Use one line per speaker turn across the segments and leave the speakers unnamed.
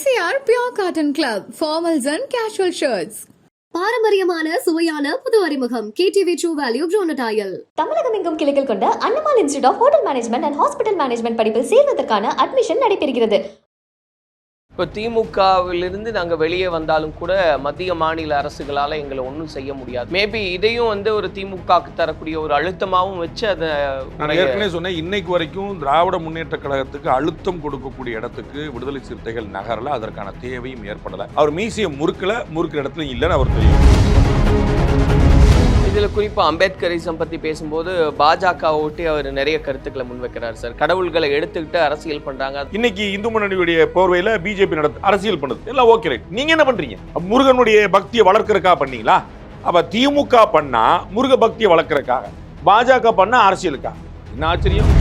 MCR Pure Cotton Club, formals and casual shirts.
பாரம்பரியமான சுவையான புது அறிமுகம். கேடிவி ட்ரூ வேல்யூ ப்ரோனடாயல்
தமிழகம் எங்கும் கிளைகள் கொண்ட Annamal institute of hotel management and hospital management படிப்பில் சேர்வதற்கான அட்மிஷன் நடைபெறுகிறது.
இப்போ திமுகவிலிருந்து நாங்கள் வெளியே வந்தாலும் கூட மத்திய மாநில அரசுகளால் எங்களை ஒன்றும் செய்ய முடியாது. மேபி இதையும் வந்து ஒரு திமுகவுக்கு தரக்கூடிய ஒரு அழுத்தமாகவும் வச்சு அதை
நான் ஏற்கனவே சொன்னேன் இன்னைக்கு வரைக்கும் திராவிட முன்னேற்ற கழகத்துக்கு அழுத்தம் கொடுக்கக்கூடிய இடத்துக்கு விடுதலை சிறுத்தைகள் நகரில் அதற்கான தேவையும் ஏற்படலை. அவர் மீசிய முறுக்கில் முறுக்கிற இடத்துல இல்லைன்னு அவர் தெரியும்
இதில் குறிப்பாக அம்பேத்கரிசம் பற்றி பேசும்போது பாஜக ஒட்டி அவர் நிறைய கருத்துக்களை முன்வைக்கிறார் சார். கடவுள்களை எடுத்துக்கிட்டு அரசியல் பண்ணுறாங்க
இன்னைக்கு இந்து முன்னணியுடைய போர்வையில் பிஜேபி நடத்து அரசியல் பண்ணுது. எல்லாம் ஓகே ரைட் நீங்கள் என்ன பண்ணுறீங்க முருகனுடைய பக்தியை வளர்க்குறக்கா பண்ணீங்களா? அப்போ திமுக பண்ணால் முருக பக்தியை வளர்க்குறக்காக பாஜக பண்ணால் அரசியலுக்கா என்ன ஆச்சரியம்?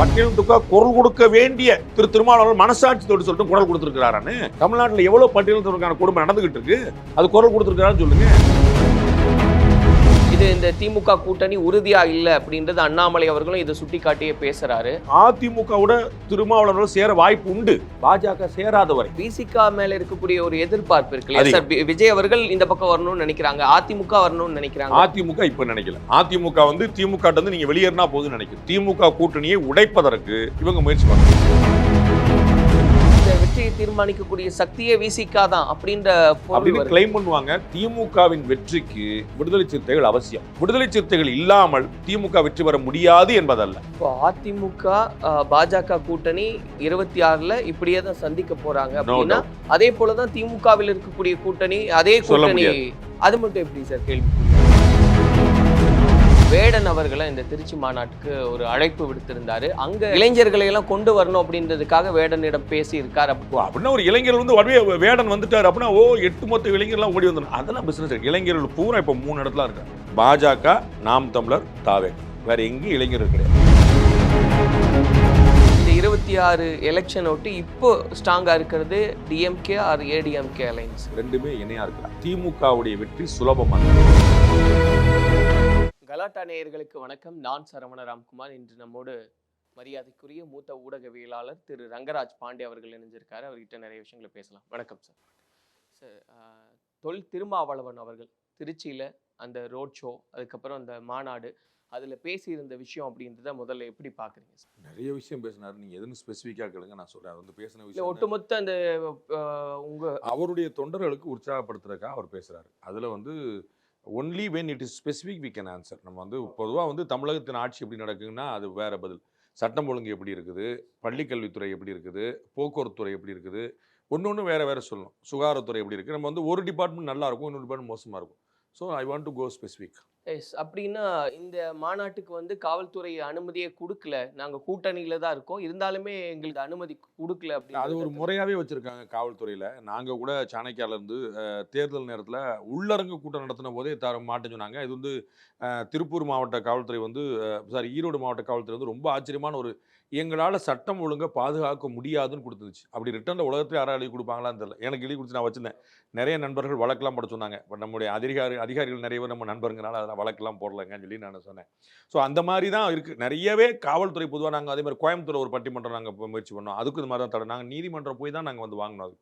பட்டியலுக்கா குரல் கொடுக்க வேண்டிய திரு திருமாவளவன் மனசாட்சியோடு சொல்லிட்டு குரல் கொடுத்திருக்கிறாரான்னு. தமிழ்நாட்டில் எவ்வளவு பட்டியலுக்கான குடும்பம் நடந்துகிட்டு இருக்கு? அது குரல் கொடுத்திருக்கிறான்னு சொல்லுங்க.
இது இந்த திமுக கூட்டணி உறுதியா இல்லை அப்படின்றது அண்ணாமலை அவர்களும் இதை சுட்டி காட்டியே பேசுறாரு.
அதிமுகவோட திருமாவளவர்கள் சேர வாய்ப்பு உண்டு. பாஜக சேராத வரை.
பிசிகா மேல இருக்கக்கூடிய ஒரு எதிர்பார்ப்பு இருக்கு. சார்? விஜய் அவர்கள் இந்த பக்கம் வரணும்னு நினைக்கிறாங்க. அதிமுக வரணும்னு நினைக்கிறாங்க.
அதிமுக இப்ப நினைக்கல. அதிமுக வந்து திமுக இருந்து நீங்க வெளியேறினா போதும்னு நினைக்கும் திமுக கூட்டணியை உடைப்பதற்கு இவங்க முயற்சி பண்றாங்க.
இந்த வெற்றியை தீர்மானிக்கக்கூடிய சக்தியே விசிகா தான் அப்படின்ற
அப்படின்னு. கிளைம் பண்ணுவாங்க. திமுகவின் வெற்றிக்கு விடுதலை சிறுத்தைகள் அவசியம். விடுதலை சிறுத்தைகள் இல்லாமல் திமுக வெற்றி பெற முடியாது என்பதல்ல.
இப்போ அதிமுக பாஜக கூட்டணி இருபத்தி ஆறுல இப்படியே தான் சந்திக்க போறாங்க அப்படின்னா அதே போலதான் திமுகவில் இருக்கக்கூடிய கூட்டணி அதே கூட்டணி. அது மட்டும் எப்படி சார் கேள்வி? வேடன் அவர்களை இந்த திருச்சி மாநாட்டுக்கு ஒரு அழைப்பு விடுத்திருந்தாரு. அங்க இளைஞர்களை எல்லாம் கொண்டு வரணும் அப்படின்றதுக்காக வேடனிடம் பேசி இருக்காரு
அப்படின்னா ஒரு இளைஞர் வந்து உடனே வேடன் வந்துட்டாரு அப்படின்னா ஓ எட்டு மொத்த இளைஞர்லாம் ஓடி வந்தோம் அதெல்லாம் பிசினஸ் இளைஞர்கள் பூரா இப்ப மூணு இடத்துல இருக்காங்க. பாஜக நாம் தமிழர் தாவே. வேற எங்கேயும் இளைஞர்கள் கிடையாது.
இருபத்தி ஆறு எலெக்ஷன் ஒட்டி இப்போ ஸ்ட்ராங்கா இருக்கிறது டிஎம்கே ஆர் ஏடிஎம்கே அலைன்ஸ்
ரெண்டுமே இணையா இருக்கலாம். திமுகவுடைய வெற்றி சுலபமாக
கலாட்டா நேயர்களுக்கு வணக்கம். நான் சரவண ராம்குமார். இன்று நம்மோடு மரியாதைக்குரிய மூத்த ஊடகவியலாளர் திரு ரங்கராஜ் பாண்டே அவர்கள் இணைஞ்சிருக்காரு. அவர்கிட்ட நிறைய விஷயங்களை பேசலாம். வணக்கம் சார். சார் தொல் திருமாவளவன் அவர்கள் திருச்சியில் அந்த ரோட் ஷோ அதுக்கப்புறம் அந்த மாநாடு அதில் பேசியிருந்த விஷயம் அப்படின்றத முதல்ல எப்படி பார்க்குறீங்க சார்?
நிறைய விஷயம் பேசினாரு. நீங்க எதுன்னு ஸ்பெசிஃபிக்காக கேளுங்க. நான் சொல்றேன். அது வந்து பேசின விஷயம்
ஒட்டுமொத்த அந்த ஆஹ், உங்க
அவருடைய தொண்டர்களுக்கு உற்சாகப்படுத்துறதுக்காக அவர் பேசுறாரு. அதுல வந்து only when it is specific we can answer நம்ம வந்து பொதுவாக வந்து தமிழகத்தின் ஆட்சி எப்படி நடக்குதுன்னா அது வேறு பதில். சட்டம் ஒழுங்கு எப்படி இருக்குது? பள்ளிக்கல்வித்துறை எப்படி இருக்குது? போக்குவரத்துறை எப்படி இருக்குது? ஒன்று ஒன்று வேறு வேறு சொல்லணும். சுகாதாரத்துறை எப்படி இருக்குது நம்ம வந்து ஒரு டிபார்ட்மெண்ட் நல்லா இருக்கும் இன்னொரு டிபார்ட்மெண்ட் மோசமாக இருக்கும். So I want to go
specifics. அப்படின்னா இந்த மாநாட்டுக்கு வந்து காவல்துறை அனுமதியே கொடுக்கல. நாங்கள் கூட்டணியில தான் இருக்கோம். இருந்தாலுமே எங்களுக்கு அனுமதி கொடுக்கல
அது ஒரு
அப்படின்னு
முறையாகவே வச்சுருக்காங்க காவல்துறையில். நாங்கள் கூட சாணக்கியால இருந்து அஹ், தேர்தல் நேரத்தில் உள்ளரங்கு கூட்டம் நடத்தின போதே தர மாட்டேன்னு சொன்னாங்க. இது வந்து திருப்பூர் மாவட்ட காவல்துறை வந்து சாரி ஈரோடு மாவட்ட காவல்துறை வந்து ரொம்ப ஆச்சரியமான ஒரு எங்களால் சட்டம் ஒழுங்கை பாதுகாக்க முடியாதுன்னு கொடுத்துருச்சு. அப்படி ரிட்டர்னில் உலகத்தில் யாரும் எழுதி கொடுப்பாங்களான்னு தெரியல. எனக்கு எழுதி கொடுத்து நான் வச்சிருந்தேன். நிறைய நண்பர்கள் வழக்கெல்லாம் போட சொன்னாங்க. பட் நம்முடைய அதிகாரி அதிகாரிகள் நிறைய பேர் நம்ம நண்பருங்கனால அதெல்லாம் வழக்கெல்லாம் போடலைங்கன்னு சொல்லி நான் சொன்னேன். ஸோ அந்த மாதிரி தான் இருக்குது நிறையவே காவல்துறை பொதுவாக நாங்கள் அதே மாதிரி கோயம்புத்தூர் ஒரு பட்டிமன்றம் நாங்கள் முயற்சி பண்ணோம். அதுக்கு இது மாதிரி தான் தடை. நாங்கள் நீதிமன்றம் போய் தான் நாங்கள் வந்து வாங்கினோம் அது.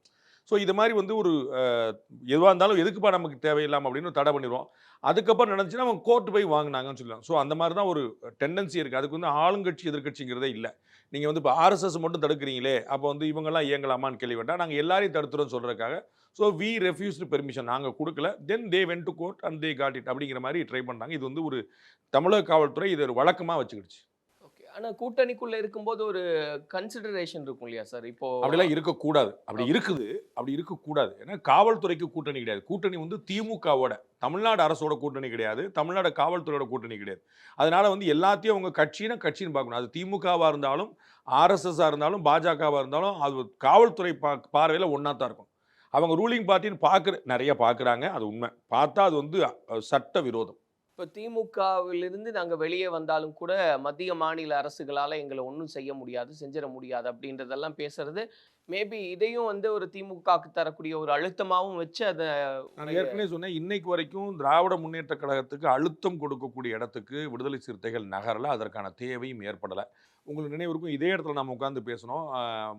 ஸோ இது மாதிரி வந்து ஒரு எதுவாக இருந்தாலும் எதுக்குப்பா நமக்கு தேவையில்லாமல் அப்படின்னு தடை பண்ணிடுவோம். அதுக்கப்புறம் நினச்சின்னா அவங்க கோர்ட்டு போய் வாங்கினாங்கன்னு சொல்லலாம். ஸோ அந்த மாதிரி தான் ஒரு டெண்டன்சி இருக்குது அதுக்கு வந்து ஆளுங்கட்சி எதிர்கட்சிங்கிறதே இல்லை. நீங்கள் வந்து இப்போ ஆர்எஸ்எஸ் மட்டும் தடுக்கிறீங்களே அப்போ வந்து இவங்கெல்லாம் இயங்கலாமான்னு கேள்வி வேண்டாம் நாங்கள் எல்லாரையும் தடுத்துறோம்னு சொல்கிறதுக்காக ஸோ வி ரெஃப்யூஸ்டு பெர்மிஷன் நாங்கள் கொடுக்கல. Then they went to court and they got it அப்படிங்கிற மாதிரி ட்ரை பண்ணாங்க இது வந்து ஒரு தமிழக காவல்துறை இது ஒரு வழக்கமாக வச்சுக்கிடுச்சு.
ஆனா கூட்டணிக்குள்ள இருக்கும்போது ஒரு கன்சிடரேஷன் இருக்கும் இல்லையா சார்? இப்போ
அப்படிலாம் இருக்கக்கூடாது. அப்படி இருக்குது. அப்படி இருக்கக்கூடாது. ஏன்னா காவல்துறைக்கு கூட்டணி கிடையாது. கூட்டணி வந்து திமுகவோட தமிழ்நாடு அரசோட கூட்டணி கிடையாது. தமிழ்நாடு காவல்துறையோட கூட்டணி கிடையாது. அதனால வந்து எல்லாத்தையும் அவங்க கட்சினா கட்சின்னு பார்க்கணும். அது திமுகவாக இருந்தாலும் ஆர்எஸ்எஸ்ஸாக இருந்தாலும் பாஜகவாக இருந்தாலும் அது காவல்துறை பா பார்வையில் ஒன்றா தான் இருக்கும். அவங்க ரூலிங் பார்ட்டின்னு பார்க்குற நிறைய பார்க்குறாங்க. அது உண்மை. பார்த்தா அது வந்து சட்ட விரோதம்.
இப்போ திமுகவிலிருந்து நாங்கள் வெளியே வந்தாலும் கூட மத்திய மாநில அரசுகளால் எங்களை ஒன்றும் செய்ய முடியாது செஞ்சிட முடியாது அப்படின்றதெல்லாம் பேசுறது. மேபி இதையும் வந்து ஒரு திமுகவுக்கு தரக்கூடிய ஒரு அழுத்தமாகவும் வச்சு அதை
நான் ஏற்கனவே சொன்னேன். இன்னைக்கு வரைக்கும் திராவிட முன்னேற்ற கழகத்துக்கு அழுத்தம் கொடுக்கக்கூடிய இடத்துக்கு விடுதலை சிறுத்தைகள் நகரல. அதற்கான தேவையும் ஏற்படலை. உங்களுக்கு நினைவிருக்கும் இதே இடத்துல நம்ம உட்காந்து பேசணும்.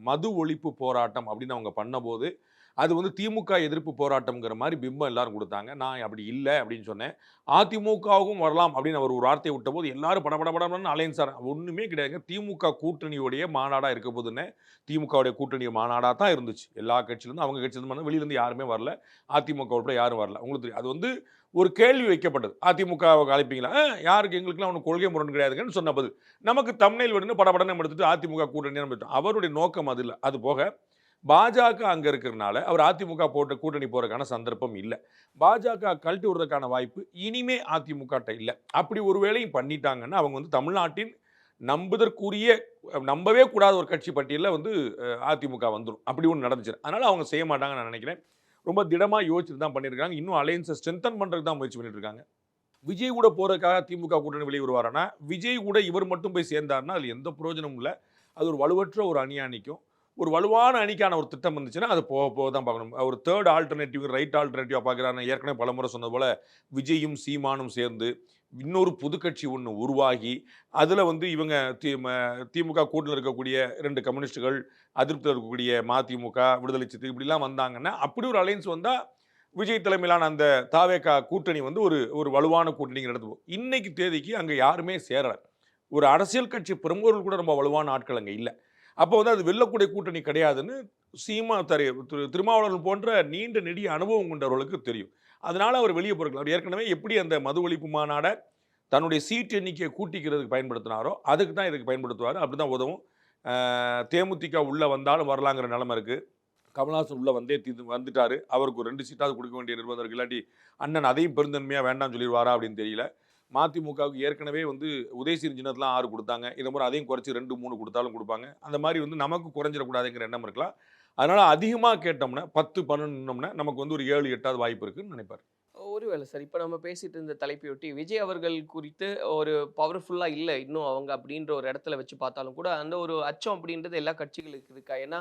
மது ஒழிப்பு போராட்டம் அப்படின்னு அவங்க பண்ணபோது அது வந்து திமுக எதிர்ப்பு போராட்டம்ங்கிற மாதிரி பிம்பம் எல்லாரும் கொடுத்தாங்க. நான் அப்படி இல்லை அப்படின்னு சொன்னேன். அதிமுகவும் வரலாம் அப்படின்னு அவர் ஒரு வார்த்தையை விட்ட போது எல்லாரும் பட படபடம் அலைன்சார் ஒன்றுமே கிடையாதுங்க. திமுக கூட்டணியுடைய மாநாடாக இருக்க போதுன்னு திமுகவுடைய கூட்டணி மாநாடாக தான் இருந்துச்சு. எல்லா கட்சியிலேருந்து அவங்க கட்சியிலேருந்து வெளியிலேருந்து யாருமே வரல. அதிமுக உட்பட யாரும் வரல. உங்களுக்கு தெரியும். அது வந்து ஒரு கேள்வி வைக்கப்பட்டது. அதிமுக அழைப்பீங்களா "ஆ, யாருக்கு? எங்களுக்குலாம் ஒன்றும் கொள்கை முரண் கிடையாதுங்கன்னு சொன்ன பதில். நமக்கு தமிழில் விடுன்னு படபடன்னு எடுத்துட்டு அதிமுக கூட்டணி நம்ம அவருடைய நோக்கம் அது இல்லை. அது போக பாஜக அங்கே இருக்கிறனால அவர் அதிமுக போட்ட கூட்டணி போகிறதுக்கான சந்தர்ப்பம் இல்லை. பாஜக கழட்டி விடுறதுக்கான வாய்ப்பு இனிமே அதிமுகட்ட இல்லை. அப்படி ஒரு வேளையும் பண்ணிட்டாங்கன்னா அவங்க வந்து தமிழ்நாட்டின் நம்புதற்குரிய நம்பவே கூடாத ஒரு கட்சி பட்டியலில் வந்து அதிமுக வந்துடும் அப்படி ஒன்று நடந்துச்சு. அதனால் அவங்க செய்ய மாட்டாங்கன்னு நான் நினைக்கிறேன். ரொம்ப திடமாக யோசிச்சுட்டு தான் பண்ணியிருக்காங்க இன்னும் அலையன்ஸை ஸ்ட்ரென்தன் பண்ணுறதுக்கு தான் முயற்சி பண்ணிட்டு இருக்காங்க விஜய் கூட போகிறதுக்காக திமுக கூட்டணி வெளியே வருவாருன்னா விஜய் கூட இவர் மட்டும் போய் சேர்ந்தாருன்னா அதில் எந்த பிரயோஜனமும் இல்லை. அது ஒரு வலுவற்ற ஒரு அணியா நிற்கும் ஒரு வலுவான அணிக்கான ஒரு திட்டம் வந்துச்சுன்னா அது போக போக தான் பார்க்கணும். ஒரு தேர்ட் ஆல்டர்னேட்டிவ் ரைட் ஆல்டர்னேட்டிவாக பார்க்குறாங்க ஏற்கனவே பலமுறை சொன்னது போல விஜயும் சீமானும் சேர்ந்து இன்னொரு புது கட்சி ஒன்று உருவாகி அதில் வந்து இவங்க தி ம- திமுக கூட்டில் இருக்கக்கூடிய ரெண்டு கம்யூனிஸ்டுகள் அதிருப்தியில் இருக்கக்கூடிய மதிமுக விடுதலை சித்து இப்படிலாம் வந்தாங்கன்னா அப்படி ஒரு அலைன்ஸ் வந்தால் விஜய் தலைமையிலான அந்த தாவேக்கா கூட்டணி வந்து ஒரு ஒரு வலுவான கூட்டணிங்கிற இடத்துக்கு இன்றைக்கு இன்னைக்கு தேதிக்கு அங்கே யாருமே சேரலை. ஒரு அரசியல் கட்சி பிரமுகர்கள் கூட ரொம்ப வலுவான ஆட்கள் அங்கே இல்லை. அப்போ வந்து அது வெல்லக்கூடிய கூட்டணி கிடையாதுன்னு சீமா தரு திரு- திருமாவளவன் போன்ற நீண்ட நெடிய அனுபவம் கொண்டவர்களுக்கு தெரியும். அதனால் அவர் வெளியே போயிருக்கலாம் அவர் ஏற்கனவே எப்படி அந்த மது ஒழிப்பு மாநாடை தன்னுடைய சீட் எண்ணிக்கையை கூட்டிக்கிறதுக்கு பயன்படுத்தினாரோ அதுக்கு தான் இதுக்கு பயன்படுத்துவார். அப்படி தான் உதவும் தேமுதிக உள்ளே வந்தாலும் வரலாங்கிற நிலமை இருக்குது கமல்ஹாசன் உள்ளே வந்தே தீர்ந்து வந்துட்டார். அவருக்கு ஒரு ரெண்டு சீட்டாவது கொடுக்க வேண்டிய நிர்பந்தம் இருக்கு. இல்லாட்டி அண்ணன் அதையும் பெருந்தன்மையாக வேண்டாம்னு சொல்லிடுவாரா அப்படின்னு தெரியல. மதிமுகவுக்கு ஏற்கனவே வந்து உதயசீர் சின்னத்துலாம் ஆறு கொடுத்தாங்க. இந்த முறை அதையும் குறைச்சி ரெண்டு மூணு கொடுத்தாலும் கொடுப்பாங்க. அந்த மாதிரி வந்து நமக்கு குறைஞ்சிடக்கூடாதுங்கிற எண்ணம் இருக்கலாம். அதனால் அதிகமாக கேட்டோம்னா பத்து பன்னெண்டுனோம்னா நமக்கு வந்து ஒரு ஏழு எட்டாவது வாய்ப்பு இருக்குதுன்னு நினைப்பார்.
ஒருவேளை சார். இப்போ நம்ம பேசிட்டு இருந்த தலைப்பையொட்டி விஜய் அவர்கள் குறித்து ஒரு பவர்ஃபுல்லாக இல்லை இன்னும் அவங்க அப்படின்ற ஒரு இடத்துல வச்சு பார்த்தாலும் கூட அந்த ஒரு அச்சம் அப்படின்றது எல்லா கட்சிகளுக்கு இருக்கா ஏன்னா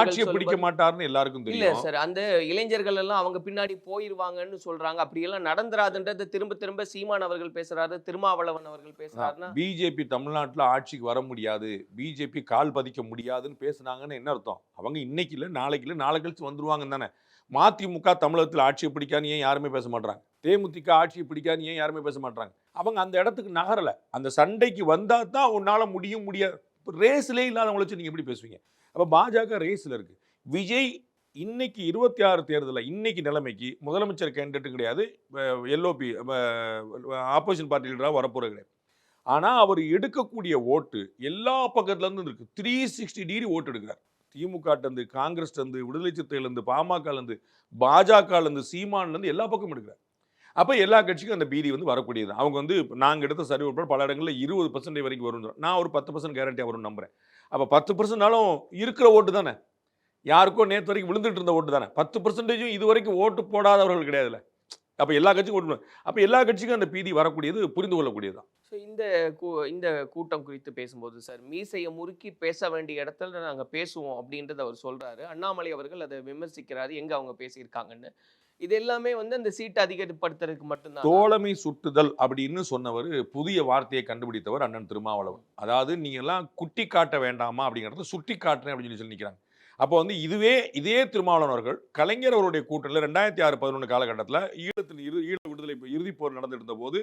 ஆட்சியை பிடிக்க மாட்டாருன்னு எல்லாருக்கும்
இல்ல சார். அந்த இளைஞர்கள் எல்லாம் அவங்க பின்னாடி போயிருவாங்கன்னு சொல்றாங்க. அப்படியெல்லாம் நடந்துராதுன்றது திரும்ப திரும்ப சீமான் அவர்கள் பேசுறாரு திருமாவளவன் அவர்கள் பேசுறாருன்னா
பிஜேபி தமிழ்நாட்டில் ஆட்சிக்கு வர முடியாது. பிஜேபி கால் பதிக்க முடியாதுன்னு பேசுனாங்கன்னு என்ன அர்த்தம்? அவங்க இன்னைக்கு இல்லை நாளைக்கு இல்லை நாளை கழிச்சு வந்துருவாங்க தானே. மதிமுக தமிழகத்தில் ஆட்சியை பிடிக்கான்னு ஏன் யாருமே பேச மாட்டாங்க தேமுதிக ஆட்சியை பிடிக்கான்னு ஏன் யாருமே பேச மாட்டாங்க அவங்க அந்த இடத்துக்கு நகரலை. அந்த சண்டைக்கு வந்தால் தான் உன்னால் முடியும் முடியாது. ரேஸ்லே இல்லாதவங்கள வச்சு நீங்கள் எப்படி பேசுவீங்க? அப்போ பாஜக ரேஸில் இருக்குது விஜய் இன்னைக்கு இருபத்தி ஆறு தேர்தலில் இன்னைக்கு நிலைமைக்கு முதலமைச்சர் கேண்டிடேட்டும் கிடையாது. எல்ஓபி ஆப்போசிஷன் பார்ட்டி லீடராக வரப்போகிறது கிடையாது. ஆனால் அவர் எடுக்கக்கூடிய ஓட்டு எல்லா பக்கத்துலேருந்து இருக்குது த்ரீ சிக்ஸ்டி டிகிரி ஓட்டு எடுக்கிறார். திமுகட்டேருந்து காங்கிரஸ்லேருந்து விடுதலை சிறுத்தையிலேருந்து பாமகலேருந்து பாஜகலேருந்து சீமான்லேருந்து எல்லா பக்கமும் எடுக்கிறார். அப்போ எல்லா கட்சிக்கும் அந்த பீதி வந்து வரக்கூடியது. அவங்க வந்து நாங்கள் எடுத்த சர்வே உட்பட பல இடங்களில் இருபது பர்சன்டேஜ் வரைக்கும் வரும் நான் ஒரு பத்து பர்சன்ட் கேரண்டியாக வரும்னு நம்புறேன். அப்போ பத்து பர்சன்ட்னாலும் இருக்கிற ஓட்டு தானே? யாருக்கோ நேற்று வரைக்கும் விழுந்துட்டு இருந்த ஓட்டு தானே? பத்து பர்சன்டேஜும் இது வரைக்கும் ஓட்டு போடாதவர்கள் கிடையாதுல்ல. அப்போ எல்லா கட்சிக்கும் ஓட்டு அப்போ எல்லா கட்சிக்கும் அந்த பீதி வரக்கூடியது புரிந்து கொள்ளக்கூடியது தான்
ஸோ இந்த இந்த கூட்டம் குறித்து பேசும்போது சார் மீசையை முறுக்கி பேச வேண்டிய இடத்துல நாங்க பேசுவோம் அப்படின்றத அவர் சொல்றாரு. அண்ணாமலை அவர்கள் அதை விமர்சிக்கிறாரு. எங்க அவங்க பேசியிருக்காங்கன்னு. இது எல்லாமே வந்து அந்த சீட்டை அதிகப்படுத்துறதுக்கு மட்டும்தான்.
தோழமை சுட்டுதல் அப்படின்னு சொன்னவர் புதிய வார்த்தையை கண்டுபிடித்தவர் அண்ணன் திருமாவளவன். அதாவது நீங்க எல்லாம் குட்டி காட்ட வேண்டாமா அப்படிங்கிறத சுட்டி காட்டுறேன் அப்படின்னு சொல்லி சொல்லி நிற்கிறாங்க அப்போ வந்து இதுவே இதே திருமாவளவர்கள் கலைஞர் அவருடைய கூட்டத்தில் ரெண்டாயிரத்தி ஆறு பதினொன்று காலகட்டத்தில் ஈழத்தில் இரு ஈழ விடுதலை இறுதிப் போர் நடந்துட்டு இருந்த போது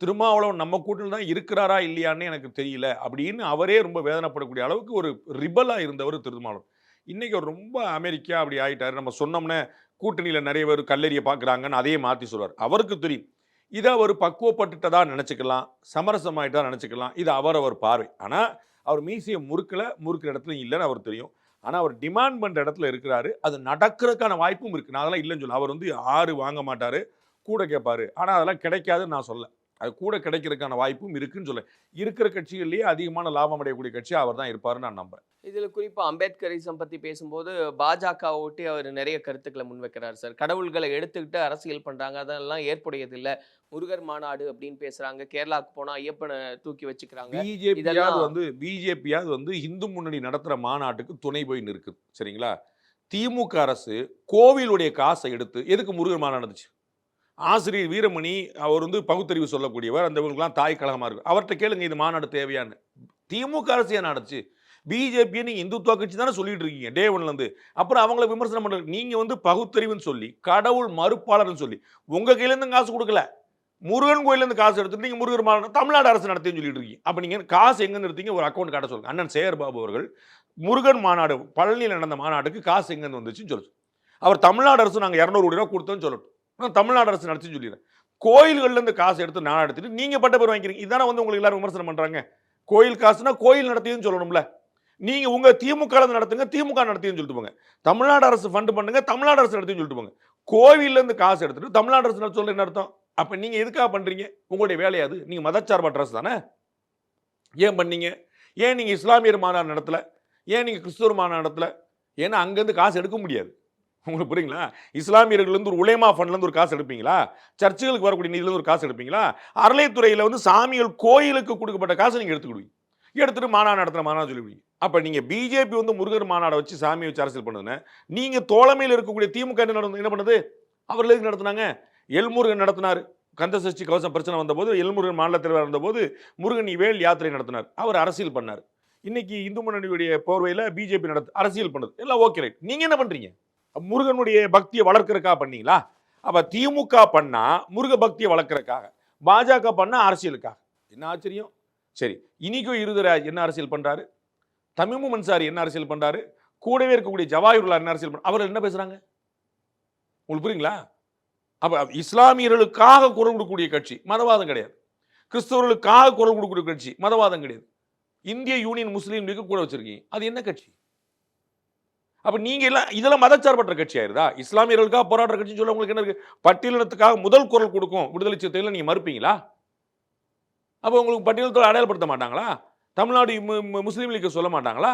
திருமாவளவன் நம்ம கூட்டில் தான் இருக்கிறாரா இல்லையான்னு எனக்கு தெரியல அப்படின்னு அவரே ரொம்ப வேதனைப்படக்கூடிய அளவுக்கு ஒரு ரிபலாக இருந்தவர் திருமாவளவன். இன்றைக்கி அவர் ரொம்ப அமெரிக்கா அப்படி ஆகிட்டார் நம்ம சொன்னோம்னா கூட்டணியில் நிறைய பேர் கல்லறியை பார்க்குறாங்கன்னு அதையே மாற்றி சொல்வார் அவருக்கு தெரியும். இதை அவர் பக்குவப்பட்டுட்டதாக நினச்சிக்கலாம் சமரசமாயிட்டா நினச்சிக்கலாம். இது அவரவர் பார்வை. ஆனால் அவர் மீசியை முறுக்கலை முறுக்கிற இடத்துல இல்லைன்னு அவர் தெரியும். ஆனால் அவர் டிமாண்ட் பண்ணுற இடத்துல இருக்கிறாரு. அது நடக்கிறதுக்கான வாய்ப்பும் இருக்குது நான் அதெல்லாம் இல்லைன்னு சொல்ல அவர் வந்து ஆறு வாங்க மாட்டார்? கூட கேட்பாரு ஆனால் அதெல்லாம் கிடைக்காதுன்னு நான் சொல்ல அது கூட கிடைக்கிறதுக்கான வாய்ப்பும் இருக்குன்னு சொல்ல. இருக்கிற கட்சிகள்லேயே அதிகமான லாபம் அடையக்கூடிய கட்சி அவர் தான் இருப்பாருன்னு நான் நம்புறேன்.
இதுல குறிப்பா அம்பேத்கரிசம் பத்தி பேசும்போது பாஜக ஒட்டி அவர் நிறைய கருத்துக்களை முன்வைக்கிறார் சார். கடவுள்களை எடுத்துக்கிட்டு அரசியல் பண்றாங்க. அதெல்லாம் ஏற்புடையது இல்ல முருகர் மாநாடு அப்படின்னு பேசுறாங்க. கேரளாக்கு போனா ஐயப்பனை தூக்கி வச்சுக்கிறாங்க.
பிஜேபியாவது வந்து பிஜேபியாவது வந்து இந்து முன்னணி நடத்துகிற மாநாட்டுக்கு துணை போய் நிற்குது. சரிங்களா? திமுக அரசு கோவிலுடைய காசை எடுத்து எதுக்கு முருகர் மாநாடு நடந்துச்சு? ஆசிரியர் வீரமணி அவர் வந்து பகுத்தறிவு சொல்லக்கூடியவர். அந்த இவங்களுக்குலாம் தாய் கழகமாக இருக்கு. அவர்கிட்ட கேளுங்க இது மாநாடு தேவையான்னு. திமுக அரசு ஏன் நடந்துச்சு? பிஜேபியை நீங்கள் இந்துத்துவ கட்சி தானே சொல்லிட்டு இருக்கீங்க டே ஒன்லேருந்து அப்புறம் அவங்கள விமர்சனம் பண்ணுறது நீங்கள் வந்து பகுத்தறிவுன்னு சொல்லி கடவுள் மறுப்பாளர்னு சொல்லி உங்கள் கையிலேருந்து காசு கொடுக்கல. முருகன் கோயிலேருந்து காசு எடுத்துட்டு நீங்கள் முருகர் மாநாடு தமிழ்நாடு அரசு நடத்தின்னு சொல்லிட்டு இருக்கீங்க. அப்போ நீங்கள் காசு எங்க எடுத்தீங்க? ஒரு அக்கௌண்ட் காட்ட சொல்லுங்கள் அண்ணன் சேகர்பாபு அவர்கள் முருகன் மாநாடு பழனியில் நடந்த மாநாட்டுக்கு காசு எங்கேருந்து வந்துச்சுன்னு சொல்லு அவர் தமிழ்நாடு அரசு நாங்கள் இரநூறு கோடி ரூபா கொடுத்தோன்னு சொல்லட்டும். நான் தமிழ்நாடு அரசு நடத்தி சொல்லிடுறேன். கோயில்கள்லேருந்து காசு எடுத்து நான் எடுத்துட்டு நீங்கள் பட்ட பேர் வாங்கிக்கிறீங்க. இதானே வந்து உங்களுக்கு எல்லாரும் விமர்சனம் பண்ணுறாங்க கோயில் காசுனா கோயில் நடத்தியதுன்னு சொல்லணும்ல. நீங்கள் உங்கள் திமுக நடத்துங்க திமுக நடத்தியன்னு சொல்லிட்டு போங்க. தமிழ்நாடு அரசு ஃபண்டு பண்ணுங்க தமிழ்நாடு அரசு நடத்தின்னு சொல்லிட்டு போங்க. கோவிலேருந்து காசு எடுத்துட்டு தமிழ்நாடு அரசு நடத்த சொல்ல என்ன அர்த்தம். அப்போ நீங்கள் எதுக்காக பண்ணுறீங்க உங்களுடைய வேலையாது நீங்கள் மதச்சார்பற்ற அரசு தானே? ஏன் பண்ணீங்க? ஏன் நீங்கள் இஸ்லாமியர் மாநாடு நடத்தலை? ஏன் நீங்கள் கிறிஸ்துவர் மாநாடு நடத்தலை? ஏன்னா அங்கேருந்து காசு எடுக்க முடியாது. உங்களுக்கு புரியுங்களா? இஸ்லாமியர்கள்லேருந்து ஒரு உலேமா ஃபண்ட்லேருந்து ஒரு காசு எடுப்பீங்களா? சர்ச்சுகளுக்கு வரக்கூடிய நிதியிலேருந்து ஒரு காசு எடுப்பீங்களா? அறலைத்துறையில் வந்து சாமிகள் கோயிலுக்கு கொடுக்கப்பட்ட காசு நீங்கள் எடுத்துக்கிடுவீங்க. எடுத்துகிட்டு மாநாடு நடத்துகிற மாநாடு சொல்லிவிடுவீங்க அப்போ நீங்கள் பிஜேபி வந்து முருகர் மாநாடை வச்சு சாமியை வச்சு அரசியல் பண்ணுதுன்னு நீங்கள் தோழமையில் இருக்கக்கூடிய திமுக என்ன நடந்து என்ன பண்ணுது? அவர்கள் எதுக்கு நடத்துனாங்க? எல்முருகன் நடத்தினார். கந்தசஷ்டி கவசம் பிரச்சனை வந்தபோது எல்முருகன் மாநில தலைவர் இருந்தபோது முருகன் வேல் யாத்திரை நடத்தினார். அவர் அரசியல் பண்ணார். இன்னைக்கு இந்து முன்னணியுடைய போர்வையில் பிஜேபி நடத்து அரசியல் பண்ணுது. எல்லாம் ஓகே ரைட் நீங்கள் என்ன பண்ணுறீங்க முருகனுடைய பக்தியை வளர்க்கறதுக்காக பண்ணீங்களா? அப்போ திமுக பண்ணால் முருக பக்தியை வளர்க்குறக்காக பாஜக பண்ணால் அரசியலுக்காக. என்ன ஆச்சரியம்? சரி இனிக்கும் இருதராஜ் என்ன அரசியல் பண்ணுறாரு தமிமு மன்சாரி என்ன அரசியல் பண்ணுறாரு கூடவே இருக்கக்கூடிய ஜவாஹிருல்லா என்ன அரசியல் பண்ண அவர் என்ன பேசுகிறாங்க உங்களுக்கு புரியுங்களா? அப்போ இஸ்லாமியர்களுக்காக குரல் கொடுக்கக்கூடிய கட்சி மதவாதம் கிடையாது. கிறிஸ்தவர்களுக்காக குரல் கொடுக்கக்கூடிய கட்சி மதவாதம் கிடையாது. இந்திய யூனியன் முஸ்லீம் லீக்கு கூட வச்சிருக்கீங்க. அது என்ன கட்சி? அப்ப நீங்க எல்லாம் இதெல்லாம் மதச்சார்பற்ற கட்சி ஆயிருதா இஸ்லாமியர்களுக்காக போராடுற கட்சின்னு சொல்ல உங்களுக்கு என்ன இருக்கு? பட்டியலினத்துக்காக முதல் குரல் கொடுக்கும் விடுதலை சிறுத்தைகளை நீங்க மறுப்பீங்களா? அப்போ உங்களுக்கு பட்டியலத்தோட அடையாளப்படுத்த மாட்டாங்களா? தமிழ்நாடு முஸ்லீம் லீக் சொல்ல மாட்டாங்களா?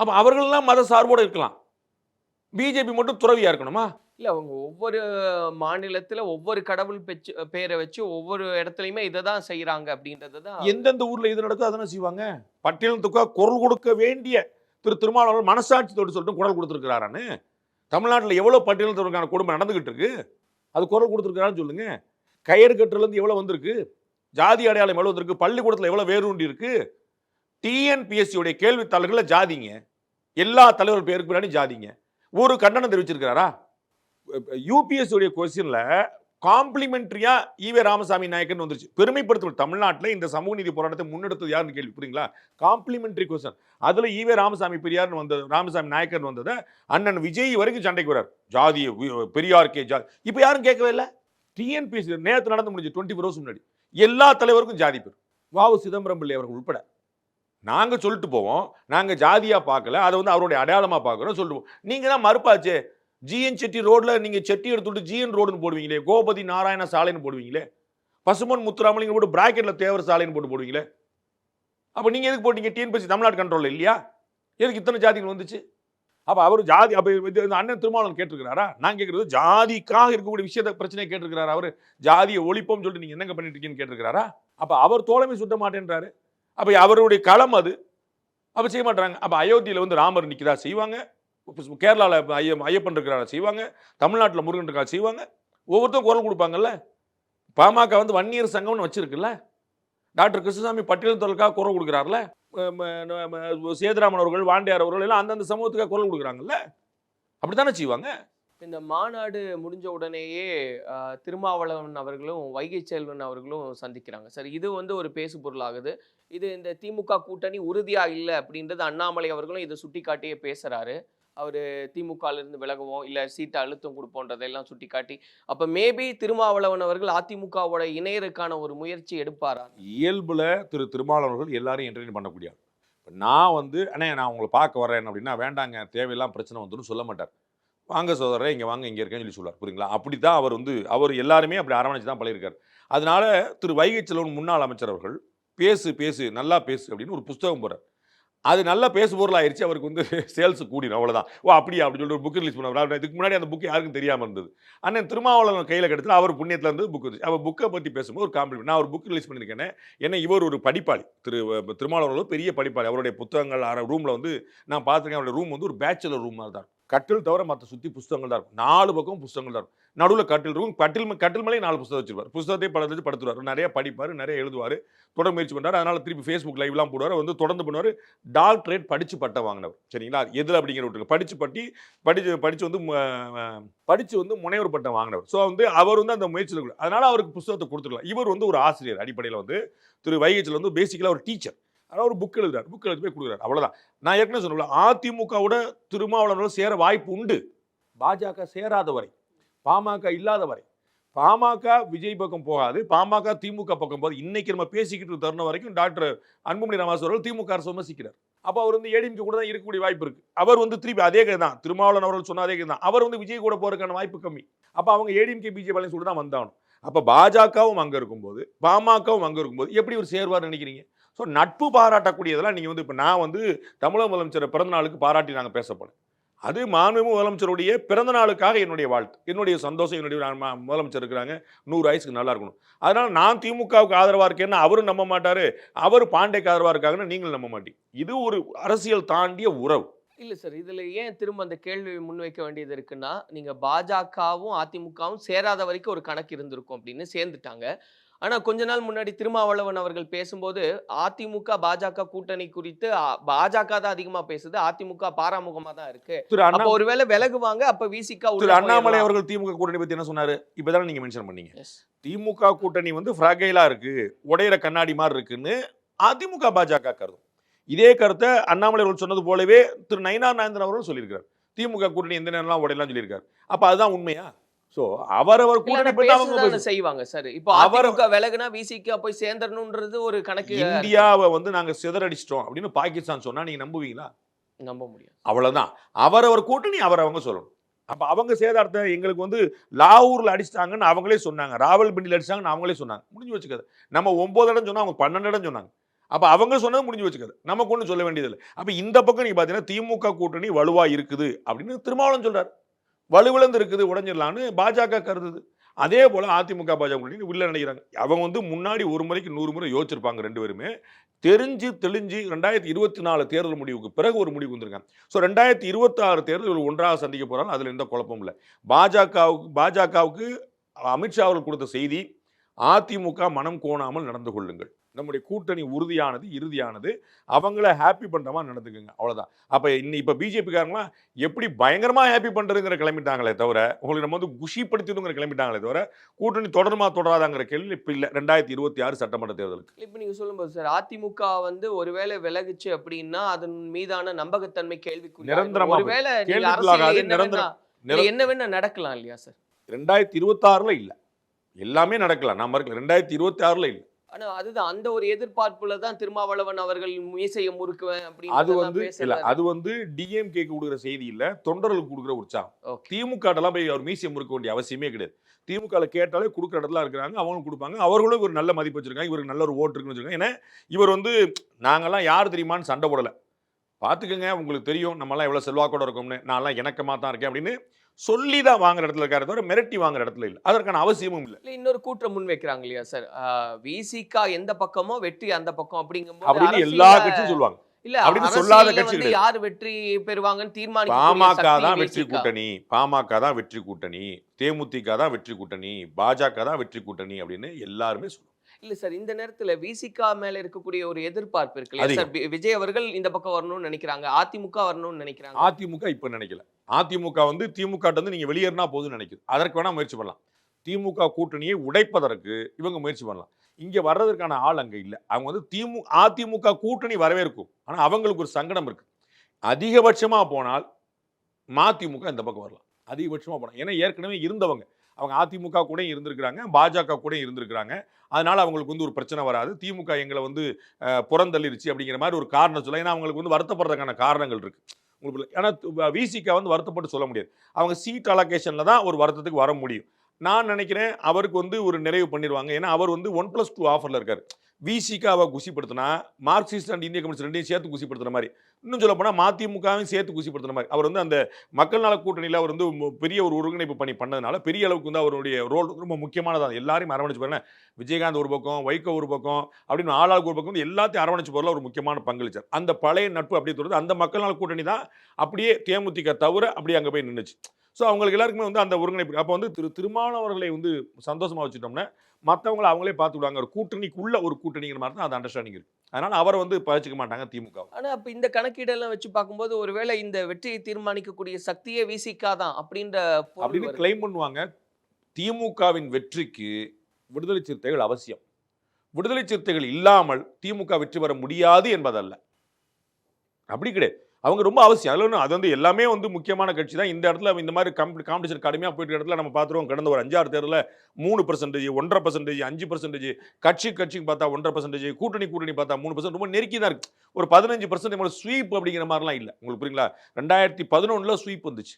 அப்ப அவர்கள்லாம் மத சார்போடு இருக்கலாம். பிஜேபி மட்டும் துறவியா இருக்கணுமா?
இல்ல அவங்க ஒவ்வொரு மாநிலத்துல ஒவ்வொரு கடவுள் பெச்சு பேரை வச்சு ஒவ்வொரு இடத்துலயுமே இதை தான் செய்யறாங்க அப்படின்றது தான்
எந்தெந்த ஊர்ல இது நடக்குதோ அதானே செய்வாங்க. பட்டியலத்துக்காக குரல் கொடுக்க வேண்டிய திரு திருமாவளவன் மனசாட்சித்தோடு சொல்லிட்டு குரல் கொடுத்துருக்கிறாரான்னு? தமிழ்நாட்டில் எவ்வளோ பட்டியலத்திற்கான கொடுமை நடந்துகிட்டு இருக்கு? அது குரல் கொடுத்துருக்கிறான்னு சொல்லுங்க. கயிறு கட்டுலேருந்து எவ்வளோ வந்திருக்கு? ஜாதி அடையாளம் எவ்வளோ வந்திருக்கு? பள்ளிக்கூடத்தில் எவ்வளோ வேரூண்டி இருக்கு? டிஎன்பிஎஸ்சியுடைய கேள்வித்தாளர்களில் ஜாதிங்க. எல்லா தலைவர்கள் பேருக்கு பின்னாடி ஜாதிங்க. ஒரு கண்டனம் தெரிவிச்சிருக்கிறாரா? யூபிஎஸ்சியுடைய கொஸ்டினில் காம்ப்ளிமெண்ட்ரியா ஈவே ராமசாமி நாயக்கன் வந்துருச்சு. பெருமைப்படுத்தல் தமிழ்நாட்டில் இந்த சமூக நீதி போராட்டத்தை முன்னெடுத்தது யாருன்னு கேள்வி புரியுங்களா காம்ப்ளிமெண்ட்ரி கொஸ்டன் அதில் ஈவே ராமசாமி பெரியார்னு வந்தது ராமசாமி நாயக்கன் வந்ததை அண்ணன் விஜய் வரைக்கும் சண்டைக்கு வரார். ஜாதி பெரியார் கே ஜாதி இப்போ யாரும் கேட்கவே இல்லை? டிஎன்பிஎஸ்சி நேற்று நடந்து முடிஞ்சு டுவெண்ட்டி ஃபோர் ஹவர்ஸ் முன்னாடி. எல்லா தலைவருக்கும் ஜாதி பேர். வாவு சிதம்பரம் பிள்ளை அவர்கள் உட்பட நாங்கள் சொல்லிட்டு போவோம். நாங்கள் ஜாதியாக பார்க்கல. அதை வந்து அவருடைய அடையாளமாக பார்க்குறோம் சொல்லுவோம் நீங்கள் தான் மறுப்பாச்சே. ஜிஎன் செட்டி ரோட்ல நீங்க செட்டி எடுத்துட்டு ஜிஎன் ரோடுன்னு போடுவீங்களே கோபதி நாராயண சாலைன்னு போடுவீங்களே பசுமன் முத்துராமலிங்க போட்டு பிராக்கெட்ல தேவர் சாலைன்னு போட்டு போடுவீங்களே அப்ப நீங்க எதுக்கு போட்டீங்க? டிஎன்பிசி தமிழ்நாடு கண்ட்ரோல் இல்லையா? எதுக்கு இத்தனை ஜாதிகள் வந்துச்சு? அப்ப அவர் ஜாதி அப்ப இது இந்த அண்ணன் திருமாவளவன் கேட்டிருக்கிறாரா? நான் கேட்கறது ஜாதிக்காக இருக்கக்கூடிய விஷயத்த பிரச்சனையை கேட்டிருக்கிறாரு அவர்? ஜாதியை ஒழிப்போம் சொல்லிட்டு நீங்க என்னங்க பண்ணிட்டு இருக்கீங்கன்னு கேட்டிருக்கிறாரா? அப்ப அவர் தோழமை சுட்ட மாட்டேன்றாரு. அப்ப அவருடைய களம் அது. அப்ப செய்ய மாட்டாங்க. அப்ப அயோத்தியில வந்து ராமர் நிக்கிறா செய்வாங்க. கேரளாவில் ஐயம் ஐய ஐயப்பன் இருக்கிறாங்க செய்வாங்க. தமிழ்நாட்டில் முருகன் இருக்கா செய்வாங்க. ஒவ்வொருத்தரும் குரல் கொடுப்பாங்கல்ல. பாமக வந்து வன்னியர் சங்கம்னு வச்சிருக்குல்ல. டாக்டர் கிருஷ்ணசாமி பட்டியல் குரல் கொடுக்குறாருல. சேதுராமன் அவர்கள் வாண்டியார் அவர்கள் எல்லாம் அந்தந்த சமூகத்துக்காக குரல் கொடுக்குறாங்கல்ல. அப்படி தானே செய்வாங்க?
இந்த மாநாடு முடிஞ்ச உடனேயே திருமாவளவன் அவர்களும் வைகை செல்வன் அவர்களும் சந்திக்கிறாங்க. சார் இது வந்து ஒரு பேசு பொருளாகுது. இது இந்த திமுக கூட்டணி உறுதியாக இல்லை அப்படின்றது அண்ணாமலை அவர்களும் இதை சுட்டி காட்டியே பேசுகிறாரு அவர் திமுகலேருந்து இருந்து விலகுவோம் சீட்டை அழுத்தம் கொடுப்போன்றதெல்லாம் சுட்டி காட்டி அப்போ மேபி திருமாவளவன் அவர்கள் அதிமுகவோட இணையருக்கான ஒரு முயற்சி எடுப்பாரா?
இயல்பில் திரு திருமாவளவர்கள் எல்லாரையும் என்டர்டெயின் பண்ணக்கூடிய இப்போ நான் வந்து அண்ணே நான் உங்களை பார்க்க வரேன் அப்படின்னா வேண்டாங்க தேவையெல்லாம் பிரச்சனை வந்துடும் சொல்ல மாட்டார். வாங்க சோதரே இங்கே வாங்க இங்கே இருக்கேன்னு சொல்லி சொல்லுவார் புரியுங்களா? அப்படி தான் அவர் வந்து அவர் எல்லாருமே அப்படி அரவணைச்சு தான் பழகிருக்கார் அதனால திரு வைகை செல்வன் முன்னாள் அமைச்சர் அவர்கள் பேசு பேசு நல்லா பேசு அப்படின்னு ஒரு புஸ்தகம் போகிறார் அது நல்லா பேசு பொருள் ஆயிடுச்சு அவருக்கு வந்து சேல்ஸ் கூடிடும் அவ்வளோதான் ஓ அப்படியா அப்படின்னு சொல்லிட்டு ஒரு புக் ரிலீஸ் பண்ணுவார். இதுக்கு முன்னாடி அந்த புக் யாருக்கும் தெரியாமல் இருந்தது. அண்ணன் திருமாவளவன் கையில் கிடைத்துல அவர் புண்ணியத்தில் இருந்து புக் இருந்துச்சு அவர் புக்கை பற்றி பேசும்போது ஒரு காம்ப்ளிமெண்ட் நான் ஒரு புக் ரிலீஸ் பண்ணியிருக்கேன் ஏன்னா இவர் ஒரு படிப்பாளி. திரு அஹ், திருமாவளவன் பெரிய படிப்பாளி. அவருடைய புத்தகங்கள் ரூமில் வந்து நான் பார்த்துருக்கேன் அவருடைய ரூம் வந்து ஒரு பேச்சுலர் ரூம் மாதிரி தான் கட்டில் தவிர மற்ற சுற்றி புஸ்தகங்கள் தான் இருக்கும். நாலு பக்கம் புஸ்தகங்கள் தான் இருக்கும். நடுவில் கட்டில் இருக்கும். கட்டில் கட்டில் மேலே நாலு புஸ்தகம் வச்சிருப்பார். புஸ்தகத்தை படத்து படுத்துவார் படுத்துருவார். நிறைய படிப்பார் நிறைய எழுதுவார். தொடர் முயற்சி பண்ணுறாரு அதனால திருப்பி ஃபேஸ்புக் லைவ்லாம் போடுவார். வந்து தொடர்ந்து பண்ணுவார். டாக்டரேட் படித்து பட்டம் வாங்கினவர். சரிங்களா? எதில் அப்படிங்கிற விட்டுருக்கு படித்து பட்டி படித்து படித்து வந்து படித்து வந்து முனைவர் பட்டம் வாங்கினவர். ஸோ வந்து அவர் வந்து அந்த முயற்சியில் இருக்கு. அதனால அவருக்கு புஸ்தகத்தை கொடுத்துருக்கலாம். இவர் வந்து ஒரு ஆசிரியர் அடிப்படையில் வந்து திரு. வைகச்சில் வந்து பேசிக்கலாக ஒரு டீச்சர் அதாவது ஒரு புக் எழுதுறாரு. புக் எழுதி போய் கொடுக்குறாரு. அவ்வளோதான் நான் ஏற்கனவே சொன்னல அதிமுகவோட திருமாவளவனோட சேர வாய்ப்பு உண்டு. பாஜக சேராத வரை பாமக இல்லாத வரை பாமக விஜய் பக்கம் போகாது பாமக திமுக பக்கம் போகாது. இன்னைக்கு நம்ம பேசிக்கிட்டு தருண வரைக்கும் டாக்டர் அன்புமணி ராமதாஸ் அவர்கள் திமுக அரசு விமர்சிக்கிறார். அப்போ அவர் வந்து ஏடிஎம்கே கூட தான் இருக்கக்கூடிய வாய்ப்பு இருக்குது அவர் வந்து திருப்பி அதே கதை தான் திருமாவளவன் அவர்கள் சொன்ன அதே கதை தான். அவர் வந்து விஜய் கூட போகிறதுக்கான வாய்ப்பு கம்மி. அப்போ அவங்க ஏடிஎம்கே பிஜேபி பழனி சொல்லிட்டு தான் வந்தாகணும். அப்போ பாஜகவும் அங்கே இருக்கும்போது பாமகவும் அங்கே இருக்கும்போது எப்படி ஒரு சேர்வார் நினைக்கிறீங்க? ஸோ நட்பு பாராட்டக்கூடியதெல்லாம் நீங்கள் வந்து இப்போ நான் வந்து தமிழக முதலமைச்சரை பிறந்த நாளுக்கு பாராட்டி நாங்கள் பேசப்படும் அது மாண்பு முதலமைச்சருடைய பிறந்த நாளுக்காக என்னுடைய வாழ்த்து. என்னுடைய சந்தோஷம் என்னுடைய முதலமைச்சர் இருக்கிறாங்க. நூறு வயசுக்கு நல்லா இருக்கணும். அதனால் நான் திமுகவுக்கு ஆதரவாக இருக்கேன்னு அவரும் நம்ப மாட்டார். அவர் பாண்டேக்கு ஆதரவாக இருக்காங்கன்னு நீங்களும் நம்ப மாட்டீங்க. இது ஒரு அரசியல் தாண்டிய உறவு.
இல்லை சார் இதில் ஏன் திரும்ப அந்த கேள்வி முன்வைக்க வேண்டியது இருக்குன்னா நீங்கள் பாஜகவும் அதிமுகவும் சேராத வரைக்கும் ஒரு கணக்கு இருந்திருக்கும் அப்படின்னு சேர்ந்துட்டாங்க. ஆனா கொஞ்ச நாள் முன்னாடி திருமாவளவன் அவர்கள் பேசும்போது அதிமுக பாஜக கூட்டணி குறித்து பாஜக தான் அதிகமா பேசுது. அதிமுக பாராமுகமா தான் இருக்கு.
திரு
அப்ப ஒருவேளை விலகுவாங்க. அப்ப விசிக
திரு அண்ணாமலை அவர்கள் திமுக கூட்டணி பத்தி என்ன சொன்னாரு? இப்பதானே நீங்க மென்ஷன் பண்ணீங்க. திமுக கூட்டணி வந்து ஃப்ராகைலா இருக்கு. உடையிற கண்ணாடி மாதிரி இருக்குன்னு அதிமுக பாஜக கருதும். இதே கருத்தை அண்ணாமலை அவர்கள் சொன்னது போலவே திரு நயினார் நாயந்திரன் அவர்களும் சொல்லியிருக்காரு திமுக கூட்டணி எந்த நேரம்லாம் உடையலாம் சொல்லியிருக்காரு. அப்ப அதுதான் உண்மையா? சோ அவரவர் கூட்டணி அவங்க
செய்வாங்க. சார் இப்போ
அவர்-
விலகுனா விசிக போய் சேர்ந்துடணும்ன்றது ஒரு கணக்கு.
இந்தியாவை வந்து நாங்க சிதறடிச்சிட்டோம் அப்படின்னு பாகிஸ்தான் சொன்னா நீங்க நம்புவீங்களா?
நம்ப முடியாது.
அவ்வளவுதான். அவரவர் கூட்டணி அவரவங்க சொல்லணும். அப்ப அவங்க சேதாரத்தை எங்களுக்கு வந்து லாகூர்ல அடிச்சிட்டாங்கன்னு அவங்களே சொன்னாங்க. ராவல் பிண்டில் அடிச்சிட்டாங்கன்னு அவங்களே சொன்னாங்க. முடிஞ்சு வச்சுக்காது. நம்ம ஒன்பது இடம் சொன்னா அவங்க பன்னெண்டு இடம் சொன்னாங்க. அப்ப அவங்க சொன்னது முடிஞ்சு வச்சுக்காது. நமக்கு ஒன்றும் சொல்ல வேண்டியதில்லை. அப்ப இந்த பக்கம் நீங்க பாத்தீங்கன்னா திமுக கூட்டணி வலுவா இருக்குது அப்படின்னு திருமாவளவன் சொல்றாரு. வலுவிழந்து இருக்குது உடஞ்சிடலான்னு பாஜக கருதுது. அதே போல் அதிமுக பாஜக உள்ள நினைக்கிறாங்க. அவங்க வந்து முன்னாடி ஒரு முறைக்கு நூறு முறை யோசிச்சிருப்பாங்க ரெண்டு பேருமே. தெரிஞ்சு தெளிஞ்சு ரெண்டாயிரத்தி இருபத்தி நாலு தேர்தல் முடிவுக்கு பிறகு ஒரு முடிவு வந்திருக்காங்க. ஸோ ரெண்டாயிரத்தி இருபத்தாறு தேர்தல் இவர்கள் ஒன்றாக சந்திக்க போகிறாங்க அதில் எந்த குழப்பமும் இல்லை. பாஜகவுக்கு பாஜகவுக்கு அமித்ஷா அவர்கள் கொடுத்த செய்தி அதிமுக மனம் கோணாமல் நடந்து கொள்ளுங்கள். நம்முடைய கூட்டணி உறுதியானது இறுதியானது. அவங்கள ஹாப்பி பண்ணுற மாதிரி நடந்துக்குங்க. அவ்வளோதான் அப்போ இன்னி இப்போ பிஜேபிக்காரங்களாம் எப்படி பயங்கரமாக ஹாப்பி பண்ணுறதுங்கிற கிளம்பிட்டாங்களே தவிர உங்களுக்கு நம்ம வந்து குஷிப்படுத்தணுங்கிற கிளம்பிட்டாங்களே தவிர கூட்டணி தொடருமா தொடராதாங்கிற கேள்வி இப்போ இல்லை. ரெண்டாயிரத்தி இருபத்தி ஆறு சட்டமன்ற தேர்தலுக்கு.
இப்ப நீங்க சொல்லும்போது சார் அதிமுக வந்து ஒருவேளை விலகுச்சு அப்படின்னா அதன் மீதான நம்பகத்தன்மை கேள்விக்குரிய
நிரந்தரமா
ஒருவேளை
நிரந்தரம்.
என்ன வேணா நடக்கலாம் இல்லையா சார்?
ரெண்டாயிரத்தி இருபத்தாறில் இல்லை. எல்லாமே நடக்கலாம். நான் மறுக்கல. ரெண்டாயிரத்தி இருபத்தி ஆறில் இல்லை.
ஆனா அதுதான். அந்த ஒரு எதிர்பார்ப்புல தான் திருமாவளவன் அவர்கள் மீசையை முறுக்குவேன் அப்படின்னு
அது வந்து இல்ல அது வந்து டிஎம்கே கொடுக்குற செய்தி இல்ல தொண்டர்களுக்கு கொடுக்குற உற்சாகம். திமுக எல்லாம் போய் அவர் மியூசியம் இருக்க வேண்டிய அவசியமே கிடையாது. திமுக கேட்டாலே கொடுக்குற இடத்துல இருக்கிறாங்க அவங்களும் கொடுப்பாங்க. அவர்களும் ஒரு நல்ல மதிப்பு வச்சிருக்காங்க இவருக்கு நல்ல ஒரு ஓட்டு இருக்குன்னு வச்சிருக்காங்க. ஏன்னா இவர் வந்து நாங்கெல்லாம் யார் தெரியுமான்னு சண்டை போடல. பார்த்துக்கங்க உங்களுக்கு தெரியும் நம்மலாம் எவ்வளவு செல்வாக்கோட இருக்கோம்னு. நான்லாம் இணக்கமா தான் இருக்கேன் அப்படின்னு சொல்லி தான் வாங்குற இடத்துல இருக்காரு தவிர மிரட்டி வாங்குற இடத்துல இல்லை. அதற்கான அவசியமும் இல்லை.
இல்ல இன்னொரு கூற்றம் முன் வைக்கிறாங்க இல்லையா சார்? விசிகா எந்த பக்கமோ வெற்றி அந்த பக்கம் அப்படிங்கும்போது
அப்படின்னு எல்லா கட்சியும் சொல்லுவாங்க.
இல்ல
அப்படின்னு சொல்லாத
வந்து
கட்சி கிடையாது.
யார் வெற்றி பெறுவாங்கன்னு தீர்மானிக்க
பாமக தான் வெற்றி கூட்டணி. பாமக தான் வெற்றி கூட்டணி. தேமுதிக தான் வெற்றி கூட்டணி. பாஜக தான் வெற்றி கூட்டணி அப்படின்னு எல்லாருமே சொல்லுவாங்க.
இல்ல சார் இந்த நேரத்துல விசிகா மேல இருக்கக்கூடிய ஒரு எதிர்பார்ப்பு இருக்கு இல்லையா சார்? விஜய் அவர்கள் இந்த பக்கம் வரணும்னு நினைக்கிறாங்க. அதிமுக வரணும்னு நினைக்கிறாங்க.
அதிமுக இப்ப நினைக்கல. அதிமுக வந்து திமுக இருந்து நீங்க வெளியேறினா போதும்னு நினைக்குது. அதற்கு வேணா முயற்சி பண்ணலாம். திமுக கூட்டணியை உடைப்பதற்கு இவங்க முயற்சி பண்ணலாம். இங்கே வர்றதற்கான ஆள் அங்கே இல்லை. அவங்க வந்து திமு அதிமுக கூட்டணி வரவேற்கும். ஆனால் அவங்களுக்கு ஒரு சங்கடம் இருக்குது அதிகபட்சமாக போனால் மதிமுக இந்த பக்கம் வரலாம். அதிகபட்சமாக போனால் ஏன்னா ஏற்கனவே இருந்தவங்க. அவங்க அதிமுக கூட இருந்திருக்கிறாங்க பாஜக கூட இருந்திருக்கிறாங்க. அதனால் அவங்களுக்கு வந்து ஒரு பிரச்சனை வராது. திமுக எங்களை வந்து புறந்தள்ளிருச்சு அப்படிங்கிற மாதிரி ஒரு காரணம் சொல்ல ஏன்னா அவங்களுக்கு வந்து வருத்தப்படுறதுக்கான காரணங்கள் இருக்குது உங்களுக்கு ஏன்னா விசிக வந்து வருத்தப்பட்டு சொல்ல முடியாது. அவங்க சீட் அலோகேஷனில் தான் ஒரு வருத்தத்துக்கு வர முடியும். நான் நினைக்கிறேன் அவருக்கு வந்து ஒரு நிறைவு பண்ணிடுவாங்க. ஏன்னா அவர் வந்து ஒன் ப்ளஸ் டூ ஆஃபரில் இருக்கார். விசிக்கு அவர் குசிப்படுத்தினா மார்க்சிஸ்ட் அண்ட் இந்திய கம்யூனிஸ்ட் ரெண்டையும் சேர்த்து குசிப்படுத்துகிற மாதிரி. இன்னும் சொல்ல போனால் மதிமுகவையும் சேர்த்து குசிப்படுத்துற மாதிரி. அவர் வந்து அந்த மக்கள் நல கூட்டணியில் அவர் வந்து பெரிய ஒரு ஒருங்கிணைப்பு பண்ணி பண்ணதுனால பெரிய அளவுக்கு வந்து அவருடைய ரோல் ரொம்ப முக்கியமானதாக எல்லாரையும் அரவணைச்சு பாருங்க விஜயகாந்த் ஒரு பக்கம் வைகோ ஒரு பக்கம் அப்படின்னு ஆளாளுக்கு ஒரு பக்கம் எல்லாத்தையும் அரவணைச்சு போறதுல ஒரு முக்கியமான பங்களிச்சார். அந்த பழைய நட்பு அப்படியே தொடர்ந்து அந்த மக்கள் நல கூட்டணி தான் அப்படியே தேமுதிக தவிர அப்படியே அங்கே போய் நின்றுச்சு ஸோ அவங்களுக்கு எல்லாருக்குமே வந்து அந்த ஒருங்கிணைப்பு. அப்போ வந்து திரு திருமாவளவர்களை வந்து சந்தோஷமா வச்சுட்டோம்னா மற்றவங்களை அவங்களே பார்த்துக்கிடுவாங்க ஒரு கூட்டணிக்குள்ள ஒரு கூட்டணிங்கிற மாதிரி தான் அந்த அண்டர்ஸ்டாண்டிங் இருக்கு. அதனால அவரை வந்து பகிச்சுக்க மாட்டாங்க திமுக
ஆனா அப்ப இந்த கணக்கீடெல்லாம் வச்சு பார்க்கும்போது ஒருவேளை இந்த வெற்றியை தீர்மானிக்கக்கூடிய சக்தியே விசிகா தான் அப்படின்ற
அப்படின்னு. கிளைம் பண்ணுவாங்க. திமுகவின் வெற்றிக்கு விடுதலை சிறுத்தைகள் அவசியம். விடுதலை சிறுத்தைகள் இல்லாமல் திமுக வெற்றி பெற முடியாது என்பதல்ல. அப்படி கிடையாது. அவங்க ரொம்ப அவசியம். அதில் ஒன்று அது வந்து எல்லாமே வந்து முக்கியமான கட்சி தான். இந்த இடத்துல இந்த மாதிரி காம்பி காம்படிஷன் கடுமையாக போயிட்டு இடத்துல நம்ம பார்த்துருவோம். கடந்த ஒரு அஞ்சாறு தேர்தலில் மூணு பர்சன்டேஜ் ஒன்றரை பர்சன்டேஜ் அஞ்சு பர்சன்டேஜ் கட்சி கட்சிக்கு பார்த்தா ஒன்றரை பர்சன்டேஜ் கூட்டணி கூட்டணி பார்த்தா மூணு பர்சன்ட் ரொம்ப நெருக்கி தான் இருக்குது ஒரு பதினஞ்சு பர்சன்ட் ஸ்வீப் அப்படிங்கிற மாதிரிலாம் இல்லை. உங்களுக்கு புரியுங்களா? ரெண்டாயிரத்தி பதினொன்றில் ஸ்வீப் வந்துச்சு.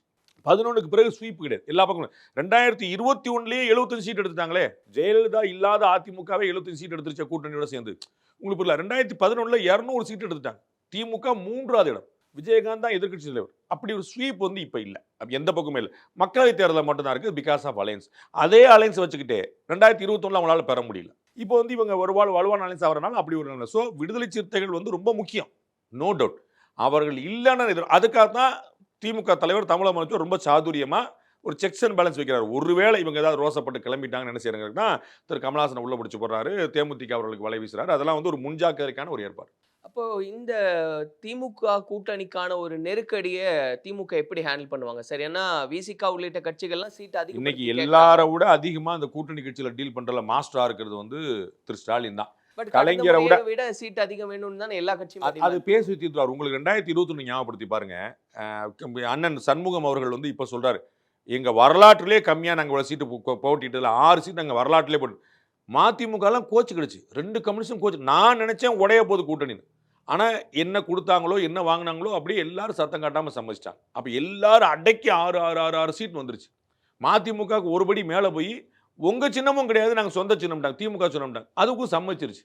பதினொன்றுக்கு பிறகு ஸ்வீப் கிடையாது. எல்லா பக்கமும். ரெண்டாயிரத்தி இருபத்தி ஒன்றுலேயே எழுபத்தஞ்சு சீட் எடுத்துட்டாங்களே. ஜெயலலிதா இல்லாத அதிமுகவே எழுபத்தஞ்சு சீட் எடுத்துருச்ச கூட்டணியோட சேர்ந்து. உங்களுக்கு புரியல ரெண்டாயிரத்தி பதினொன்றில் இரநூறு சீட் எடுத்துட்டாங்க. திமுக மூன்றாவது இடம். விஜயகாந்த் தான் எதிர்க்கட்சி தலைவர். அப்படி ஒரு ஸ்வீப் வந்து இப்போ இல்லை. அப்படி எந்த பக்கமும் இல்லை. மக்களவைத் தேர்தலில் மட்டும்தான் இருக்குது பிகாஸ் ஆஃப் அலையன்ஸ் அதே அலையன்ஸ் வச்சுக்கிட்டே ரெண்டாயிரத்தி இருபத்தொன்னில் அவங்களால பெற முடியல. இப்போ வந்து இவங்க வருவாள் வலுவான அலையன்ஸ் ஆகிறனால அப்படி ஒரு நிலை. ஸோ விடுதலை சிறுத்தைகள் வந்து ரொம்ப முக்கியம். நோ டவுட் அவர்கள் இல்லைன்னு எதிர் அதுக்காக தான் திமுக தலைவர் தமிழக முதலமைச்சர் ரொம்ப சாதுரியமாக ஒரு செக்ஸ் அண்ட் பேலன்ஸ் வைக்கிறார். ஒருவேளை இவங்க ஏதாவது ரோசப்பட்டு கிளம்பிட்டாங்கன்னு என்ன செய்யறாங்கன்னா திரு கமலஹாசனை உள்ள பிடிச்சி போடுறாரு தேமுதிக அவர்களுக்கு வலை வீசுறாரு. அதெல்லாம் வந்து ஒரு முன்ஜாக்கிரதைக்கான ஒரு ஏற்பாடு.
அப்போ இந்த திமுக கூட்டணிக்கான ஒரு நெருக்கடியை திமுக எப்படி ஹேண்டில் பண்ணுவாங்க? சரி ஏன்னா விசிகா உள்ளிட்ட கட்சிகள்லாம் சீட் அதிகம்
இன்னைக்கு எல்லாரை விட அதிகமா அந்த கூட்டணி கட்சியில டீல் பண்றதுல மாஸ்டரா இருக்கிறது வந்து திரு ஸ்டாலின் தான். கலைஞரை விட-
விட சீட் அதிகம் வேணும்னு தானே எல்லா கட்சியும்
அது- பேசி தீர்த்துவார் உங்களுக்கு ரெண்டாயிரத்தி இருபத்தொன்னு ஞாபகப்படுத்தி பாருங்க. அண்ணன் சண்முகம் அவர்கள் வந்து இப்ப சொல்றாரு. எங்க வரலாற்றிலே கம்மியா நாங்க இவ்வளவு சீட்டு போ- போட்டிட்டதுல ஆறு சீட் நாங்க வரலாற்றிலே போட்டு மதிமுகலாம் கோச்சு கிடச்சி ரெண்டு கம்யூனிஸ்டும் கோச்சு நான் நினச்சேன் உடைய போது கூட்டணின்னு. ஆனால் என்ன கொடுத்தாங்களோ என்ன வாங்கினாங்களோ அப்படியே எல்லாரும் சத்தம் காட்டாமல் சம்மதிச்சிட்டாங்க. அப்போ எல்லாரும் அடைக்கி ஆறு ஆறு ஆறு ஆறு சீட் வந்துருச்சு. மதிமுகவுக்கு ஒருபடி மேலே போய் உங்கள் சின்னமும் கிடையாது நாங்கள் சொந்த சின்னம்ட்டாங்க திமுக சின்னம்ட்டாங்க. அதுக்கும் சம்மதிச்சிருச்சு.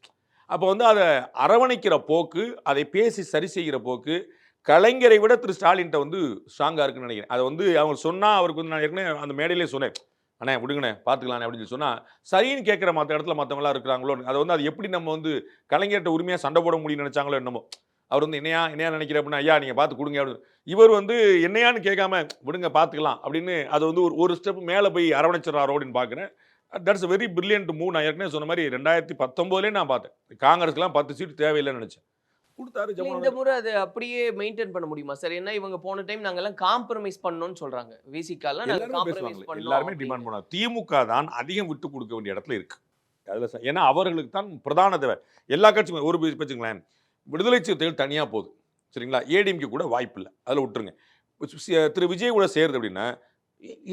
அப்போ வந்து அதை அரவணைக்கிற போக்கு அதை பேசி சரி செய்கிற போக்கு கலைஞரை விட திரு ஸ்டாலின்கிட்ட வந்து ஸ்ட்ராங்காக இருக்குன்னு நினைக்கிறேன். அதை வந்து அவங்க சொன்னால் அவருக்கு வந்து நான் ஏற்கனவே அந்த மேடையிலே சொன்னேன். அண்ணே விடுங்கண்ணே பார்த்துக்கலாண்ணே அப்படின்னு சொல்லி சொன்னால் சரின்னு கேட்குற மற்ற இடத்துல மற்றவங்களாம் இருக்கிறாங்களோ அதை வந்து அது எப்படி நம்ம வந்து கலைஞர்கிட்ட உரிமையாக சண்டை போட முடியும்னு நினச்சாங்களோ என்னமோ. அவர் வந்து என்னையா என்னையா நினைக்கிற? அப்படின்னா ஐயா நீங்கள் பார்த்து கொடுங்க. அப்படின்னு இவர் வந்து என்னையான்னு கேட்காம விடுங்க பார்த்துக்கலாம். அப்படின்னு அது வந்து ஒரு ஒரு ஸ்டெப் மேலே போய் அரவணைச்சிடறாரோ அப்படின்னு பார்க்குறேன். தட்ஸ் வெரி பிரில்லியன்ட் மூவ் நான் ஏற்கனவே சொன்ன மாதிரி ரெண்டாயிரத்தி பத்தொம்போதுலேயே நான் பார்த்தேன். காங்கிரஸ்க்குலாம் பத்து சீட்டு தேவையில்லைன்னு நினச்சேன். கொடுத்தாரு
இந்த முறை அது அப்படியே மெயின்டைன் பண்ண முடியுமா? சார் ஏன்னா இவங்க போன டைம் நாங்க எல்லாம் காம்ப்ரமைஸ் பண்ணணும்னு சொல்றாங்க. விசிகாலாம் நாங்க
எல்லாருமே. டிமாண்ட் பண்ணுவாங்க திமுக தான் அதிகம் விட்டு கொடுக்க வேண்டிய இடத்துல இருக்கு. அதுல ஏன்னா அவர்களுக்கு தான் பிரதான தேவை. எல்லா கட்சியுமே ஒரு வச்சுங்களேன் விடுதலை சிறுத்தைகள் தனியா போகுது சரிங்களா? ஏடிஎம்கே கூட வாய்ப்பு இல்லை. அதில் விட்டுருங்க. திரு விஜய் கூட சேருது அப்படின்னா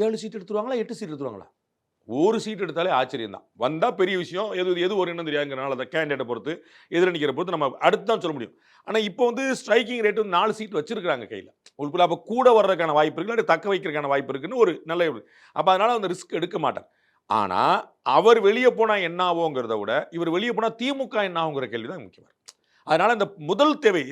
ஏழு சீட் எடுத்துருவாங்களா? எட்டு சீட் எடுத்துருவாங்களா? ஒரு சீட் எடுத்தாலே ஆச்சரியம் தான் வந்தால் பெரிய விஷயம் எது எது ஒரு என்ன தெரியாதுங்கிறனால அந்த கேண்டிடேட்டை பொறுத்து எதிரணிக்கிற பொறுத்து நம்ம அடுத்து தான் சொல்ல முடியும். ஆனால் இப்போ வந்து ஸ்ட்ரைக்கிங் ரேட் வந்து நாலு சீட் வச்சிருக்காங்க கையில். உங்களுக்கு அப்போ கூட வர்றதுக்கான வாய்ப்பு இருக்கு இல்லாட்டி தக்க வைக்கிறதுக்கான வாய்ப்பு இருக்குன்னு ஒரு நல்ல அப்போ அதனால் அந்த ரிஸ்க் எடுக்க மாட்டார். ஆனால் அவர் வெளியே போனால் என்ன ஆகுங்கிறத விட இவர் வெளியே போனால் திமுக என்ன ஆகுங்கிற கேள்வி தான் முக்கியம். அதனால் இந்த முதல் தேவை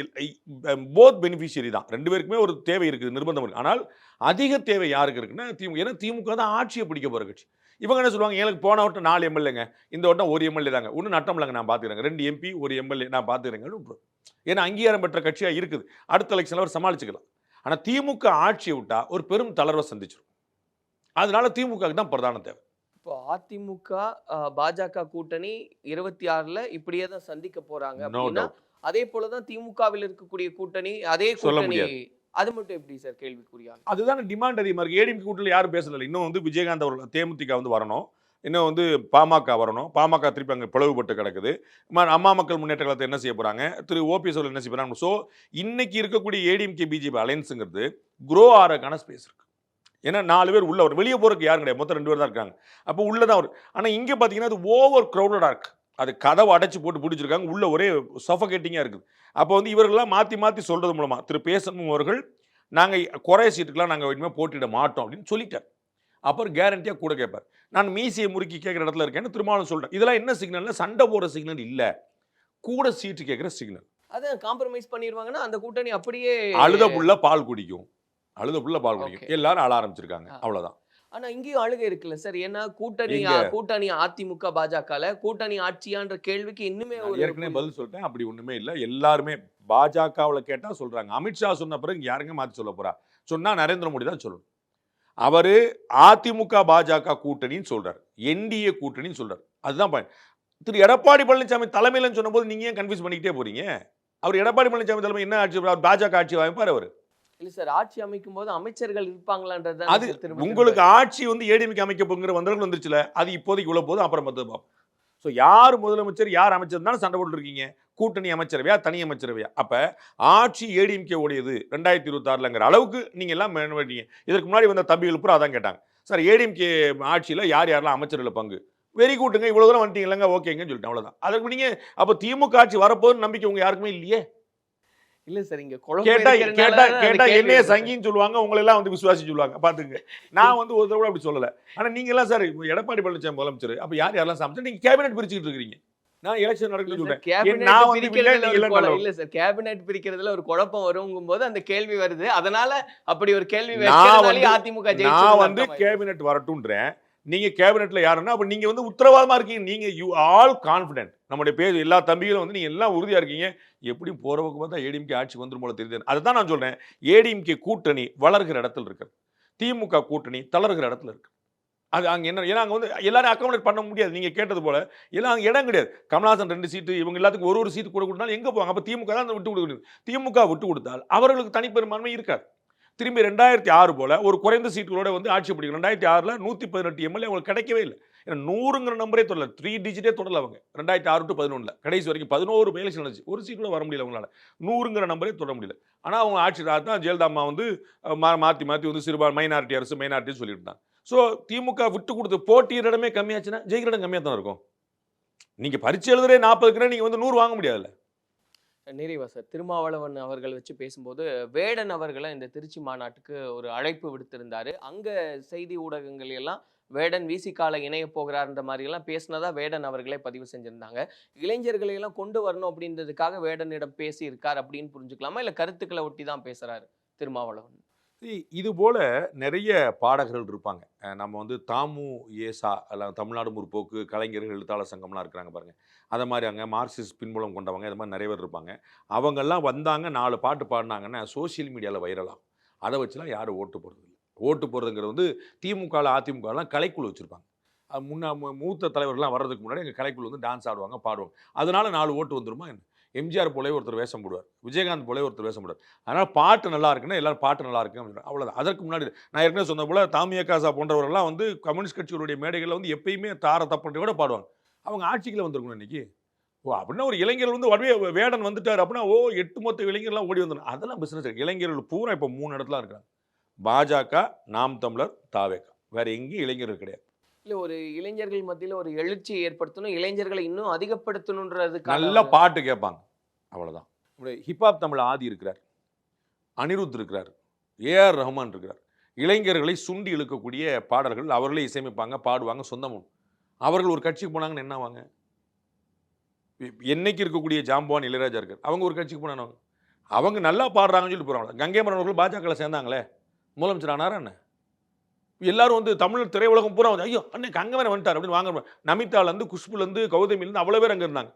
போத் பெனிஃபிஷியரி தான். ரெண்டு பேருக்குமே ஒரு தேவை இருக்குது நிர்பந்தம் இருக்குது ஆனால் அதிக தேவை யாருக்கு இருக்குன்னா திமுக ஏன்னா திமுக தான் ஆட்சியை பிடிக்க போகிற கட்சி. இவங்க என்ன சொல்லுவாங்க எனக்கு போன வட்டம் நாலு எம்எல்ஏங்க. இந்த வட்டம் ஒரு எம்எல்ஏ தாங்க. ஒன்றும் நட்டம் இல்லைங்க நான் பார்த்துக்கிறேங்க ரெண்டு எம்பி ஒரு எம்எல்ஏ நான் பார்த்துக்கிறேங்கன்னு விட்டுரும். ஏன்னா அங்கீகாரம் பெற்ற கட்சியாக இருக்குது. அடுத்த எலெக்ஷனில் அவர் சமாளிச்சுக்கலாம். ஆனால் திமுக ஆட்சியை விட்டா ஒரு பெரும் தளர்வை சந்திச்சிடும் அதனால திமுகவுக்கு தான் பிரதான தேவை.
இப்போ அதிமுக பாஜக கூட்டணி இருபத்தி ஆறுல இப்படியே தான் சந்திக்க அப்படின்னா
டவுட்
அதே போலதான் திமுகவில் இருக்கக்கூடிய கூட்டணி அதே
சொல்ல
கூட்டணி
முடியாது.
அது மட்டும் எப்படி சார் கேள்விக்குறியா
அதுதான் டிமாண்ட் அதிகமாக இருக்குது ஏடிஎம் கூட்டத்தில் யாரும் பேசல இன்னும் வந்து விஜயகாந்த் அவர்கள் தேமுதிக வந்து வரணும். இன்னும் வந்து பாமக வரணும். பாமக திருப்பி அங்கே பிளவுபட்டு கிடக்குது. அம்மா மக்கள் முன்னேற்ற கழகத்தை என்ன செய்ய போகிறாங்க திரு ஓபிஎஸ் அவர்கள் என்ன செய்ய போகிறாங்க ஸோ இன்னைக்கு இருக்கக்கூடிய ஏடிஎம்கே பிஜேபி அலையன்ஸுங்கிறது க்ரோ ஆகிறக்கான ஸ்பேஸ் இருக்குது ஏன்னா நாலு பேர் உள்ள வரும் வெளியே போகிறதுக்கு யாரும் கிடையாது. மொத்தம் ரெண்டு பேர் தான் இருக்காங்க. அப்போ உள்ளே தான் அவர் ஆனால் இங்கே பார்த்தீங்கன்னா அது ஓவர் க்ரௌடடாக இருக்குது அது கதவை அடைச்சு போட்டு பிடிச்சிருக்காங்க. உள்ள ஒரே சஃபகேட்டிங்காக இருக்குது. அப்போ வந்து இவர்கள்லாம் மாற்றி மாற்றி சொல்கிறது மூலமாக திரு பேசணும் அவர்கள் நாங்கள் குறைய சீட்டுக்கெலாம் நாங்கள் இனிமேல் போட்டியிட மாட்டோம் அப்படின்னு சொல்லிட்டார். அப்புறம் கேரண்டியாக கூட கேட்பார். நான் மீசியை முறுக்கி கேட்குற இடத்துல இருக்கேன்னு திருமாவளவன் சொல்கிறேன் இதெல்லாம் என்ன சிக்னல்னா சண்டை போடுற சிக்னல் இல்லை. கூட சீட்டு கேட்குற சிக்னல்
அதான் காம்ப்ரமைஸ் பண்ணிடுவாங்கன்னா அந்த கூட்டணி அப்படியே
அழுத புள்ள பால் குடிக்கும். அழுத புள்ள பால் குடிக்கும். எல்லாரும் அழ ஆரம்பிச்சிருக்காங்க.
ஆ. ஆனா இங்கேயும் அழுகை இருக்குல்ல சார். ஏன்னா கூட்டணி? கூட்டணி அதிமுக பாஜகல கூட்டணி ஆட்சியான்ற கேள்விக்கு இன்னுமே
ஏற்கனவே பதில் சொல்லிட்டேன். அப்படி ஒண்ணுமே இல்லை. எல்லாருமே பாஜகவுல கேட்டா சொல்றாங்க. அமித்ஷா சொன்ன பிறகு யாருங்க மாத்தி சொல்ல போறா? சொன்னா நரேந்திர மோடி தான் சொல்லணும். அவரு அதிமுக பாஜக கூட்டணின்னு சொல்றாரு. என்டிஏ கூட்டணின்னு சொல்றாரு. அதுதான் point. திரு எடப்பாடி பழனிசாமி தலைமையிலன்னு சொன்னபோது நீங்க ஏன் கன்ஃபியூஸ் பண்ணிக்கிட்டே போறீங்க? அவர் எடப்பாடி பழனிசாமி தலைமை என்ன ஆட்சி பாஜக ஆட்சி அமைப்பார் அவர்?
இல்ல சார் ஆட்சி அமைக்கும் போது அமைச்சர்கள் இருப்பாங்களான்றது
அது உங்களுக்கு ஆட்சி வந்து ஏடிஎம்கே அமைக்க போங்கிற வந்தவர்கள் வந்துருச்சுல அது இப்போதைக்கு உள்ள போதும் அப்புறம் பார்த்து பார்ப்போம். ஸோ யார் முதலமைச்சர் யார் அமைச்சர் தானே சண்டை போட்டு இருக்கீங்க. கூட்டணி அமைச்சரவையா தனி அமைச்சரவையா? அப்ப ஆட்சி ஏடிஎம்கே உடையது ரெண்டாயிரத்தி இருபத்தாறுலங்கிற அளவுக்கு நீங்க எல்லாம் பண்ணீங்க இதற்கு முன்னாடி வந்த தம்பிகள் பூரா அதான் கேட்டாங்க. சார் ஏடிஎம்கே ஆட்சியில யார் யாரெல்லாம் அமைச்சர்கள் பங்கு? வெரி கூட்டுங்க இவ்வளவு தூரம் வந்துட்டீங்களங்க ஓகேங்கன்னு சொல்லிட்டேன் அவ்வளவுதான். அதுக்கு நீங்க அப்ப திமுக ஆட்சி வரப்போகுதுன்னு நம்பிக்கை உங்க யாருக்குமே இல்லையே?
இல்ல சார் இங்க
கேட்டா கேட்டா கேட்டா என்னைய. சங்கின்னு சொல்லுவாங்க உங்களை எல்லாம் வந்து விசுவாசி சொல்லுவாங்க. பாத்துங்க. நான் வந்து ஒரு தடவை கூட அப்படி சொல்லல. ஆனா நீங்க எல்லாம் சார் எடப்பாடி பழனிசாமி முதலமைச்சர். அப்ப யார் யாரெல்லாம் சமைச்சா நீங்க கேபினெட் பிரிச்சுட்டு இருக்கீங்க. நான் எலெக்ஷன் நடக்குன்னு சொல்றேன்.
இல்ல சார் கேபினெட் பிரிக்கிறதுல ஒரு குழப்பம் வருங்கும் போது அந்த கேள்வி வருது. அதனால அப்படி ஒரு கேள்வி அதிமுக
நான் வந்து. கேபினெட் வரட்டும்ன்றேன் நீங்க கேபினெட்ல யாருன்னா அப்ப நீங்க வந்து உத்தரவாதமா இருக்கீங்க. நீங்க யூ ஆல் கான்பிடென்ட் நம்முடைய பேர் எல்லா தம்பிகளும் வந்து நீங்க எல்லாம் உறுதியா இருக்கீங்க. எப்படி போற பக்கம் பார்த்தா ஏடிஎம்கே ஆட்சி வந்துரும் போல தெரியுது. அதுதான் நான் சொல்றேன். ஏடிஎம்கே கூட்டணி வளர்கிற இடத்துல இருக்கு. திமுக கூட்டணி தளர்கிற இடத்துல இருக்கு. அது அங்கே என்ன ஏன்னா அங்கே வந்து எல்லாரும் அக்காமடேட் பண்ண முடியாது. நீங்கள் கேட்டது போல. எல்லாம் அங்கே இடம் கிடையாது. கமல்ஹாசன் ரெண்டு சீட்டு இவங்க எல்லாத்துக்கும் ஒரு ஒரு சீட்டு கூட கொடுத்தாலும் எங்கே போவாங்க? அப்போ திமுக தான் விட்டு கொடுக்கணும். திமுக விட்டு கொடுத்தால் அவர்களுக்கு தனிப்பெரும்பான்மை இருக்காது. திரும்பி ரெண்டாயிரத்தி ஆறு போல் ஒரு குறைந்த சீட்டுகளோட வந்து ஆட்சி பிடிக்கும் ரெண்டாயிரத்தி ஆறில் நூற்றி பதினெட்டு எம்எல்ஏ அவங்களுக்கு கிடைக்கவே இல்லை. ஏன்னா நூறுங்கிற நம்பரே தொடரல த்ரீ டிஜிட்டே தொடரல அவங்க. ரெண்டாயிரத்தி ஆறு டு பதினொன்றில் கடைசி வரைக்கும் பதினோரு மேலே நடந்துச்சு. ஒரு சீட் கூட வர முடியல அவங்களால. நூறுங்கிற நம்பரே தொட முடியல. ஆனால் அவங்க ஆட்சி தான் ஜெயலலிதா அம்மா வந்து மா மாற்றி மாற்றி வந்து சிறுபான் மைனாரிட்டி அரசு மைனாரிட்டின்னு சொல்லிட்டு இருந்தாங்க. ஸோ திமுக விட்டு கொடுத்து போட்டியிட இடமே கம்மியாச்சுன்னா ஜெயிக்கிற இடம் கம்மியாக தான் இருக்கும். நீங்கள் பரிச்சு எழுதுறே நாற்பதுக்குன்னா நீங்கள் வந்து நூறு வாங்க முடியாதுல்ல.
நிறைவாசர் திருமாவளவன் அவர்கள் வச்சு பேசும்போது வேடன் அவர்களை இந்த திருச்சி மாநாட்டுக்கு ஒரு அழைப்பு விடுத்திருந்தார். அங்கே செய்தி ஊடகங்கள் எல்லாம் வேடன் விசிகால இணைய போகிறார்ன்ற மாதிரி பேசினதா வேடன் அவர்களே பதிவு செஞ்சுருந்தாங்க. இளைஞர்களை எல்லாம் கொண்டு வரணும் அப்படின்றதுக்காக வேடனிடம் பேசி இருக்கார் அப்படின்னு புரிஞ்சுக்கலாமா? இல்லை கருத்துக்களை ஒட்டி தான் பேசுகிறார் திருமாவளவன்?
இது போல நிறைய பாடகர்கள் இருப்பாங்க. நம்ம வந்து தாமு ஏசா எல்லாம் தமிழ்நாடு முற்போக்கு கலைஞர்கள் எழுத்தாளர் சங்கம்லாம் இருக்கிறாங்க பாருங்கள் அதை மாதிரி அங்கே மார்க்சிஸ்ட் பின்புலம் கொண்டவங்க இது மாதிரி நிறைய பேர் இருப்பாங்க. அவங்கெல்லாம் வந்தாங்க நாலு பாட்டு பாடினாங்கன்னா சோஷியல் மீடியாவில் வைரலாம் அதை வச்சுலாம் யாரும் ஓட்டு போடுறது இல்லை. ஓட்டு போடுறதுங்கிறது வந்து திமுகவில் அதிமுகலாம் கலைக்குழு வச்சுருப்பாங்க. முன்னா மூத்த தலைவர்கள்லாம் வர்றதுக்கு முன்னாடி எங்கள் கலைக்குழு வந்து டான்ஸ் ஆடுவாங்க பாடுவாங்க. அதனால் நாலு ஓட்டு வந்துருமா என்ன? எம்ஜிஆர் போலே ஒருத்தர் வேஷம் போடுவார். விஜயகாந்த் போலே ஒருத்தர் வேஷம் போடுவார். அதனால் பாட்டு நல்லா இருக்குன்னா எல்லாரும் பாட்டு நல்லா இருக்கு அப்படின்னு அவ்வளோதான் அதற்கு முன்னாடி நான் ஏற்கனவே சொன்ன போல தாமிய காசா போன்றவர்கள்லாம் வந்து கம்யூனிஸ்ட் கட்சிகளுடைய மேடைகளில் வந்து எப்பயுமே தார தப்பன்றி கூட பாடுவாங்க. அவங்க ஆட்சிக்கில் வந்திருக்கணும் இன்னைக்கு. ஓ அப்படின்னா ஒரு இளைஞர் வந்து வடவே வேடன் வந்துட்டார் அப்படின்னா ஓ எட்டு மொத்த இளைஞர்லாம் ஓடி வந்துடும் அதெல்லாம் பிசினஸ் இளைஞர்கள் பூரா இப்போ மூணு இடத்துல இருக்காங்க. பாஜக நாம் தமிழர் தாவேக்கா. வேறு எங்கேயும் இளைஞர்கள் கிடையாது.
இல்ல ஒரு இளைஞர்கள் மத்தியில ஒரு எழுச்சி ஏற்படுத்தணும் இளைஞர்களை இன்னும் அதிகப்படுத்தணுன்றதுக்கான
நல்ல பாட்டு கேட்பாங்க. அவ்வளவுதான். இப்படி ஹிப்ஹாப் தமிழ் ஆதி இருக்கிறார். அனிருத் இருக்கிறார். ஏஆர் ரஹ்மான் இருக்கிறார். இளைஞர்களை சுண்டி இழுக்கக்கூடிய பாடல்கள் அவர்களே இசையமைப்பாங்க பாடுவாங்க சொந்தமும் அவர்கள் ஒரு கட்சிக்கு போனாங்கன்னு என்ன ஆவாங்க இ- என்னைக்கு இருக்கக்கூடிய ஜாம்பவான் இளையராஜா இருக்கார். அவங்க ஒரு கட்சிக்கு போனாங்க. அவங்க நல்லா பாடுறாங்கன்னு சொல்லி போகிறாங்க கங்கைமரன் அவர்கள் பாஜகவில் சேர்ந்தாங்களே. முதலமைச்சர் ஆனாரா என்ன? எல்லாரும் வந்து தமிழ் திரையுலகம் பூரா வந்து ஐயோ அன்னைக்கு அங்கவரன் வந்துட்டார் அப்படின்னு வாங்க நமிதாலேருந்து குஷ்புலேருந்து கௌதமிலேருந்து அவ்வளோ பேர் அங்கே இருந்தாங்க.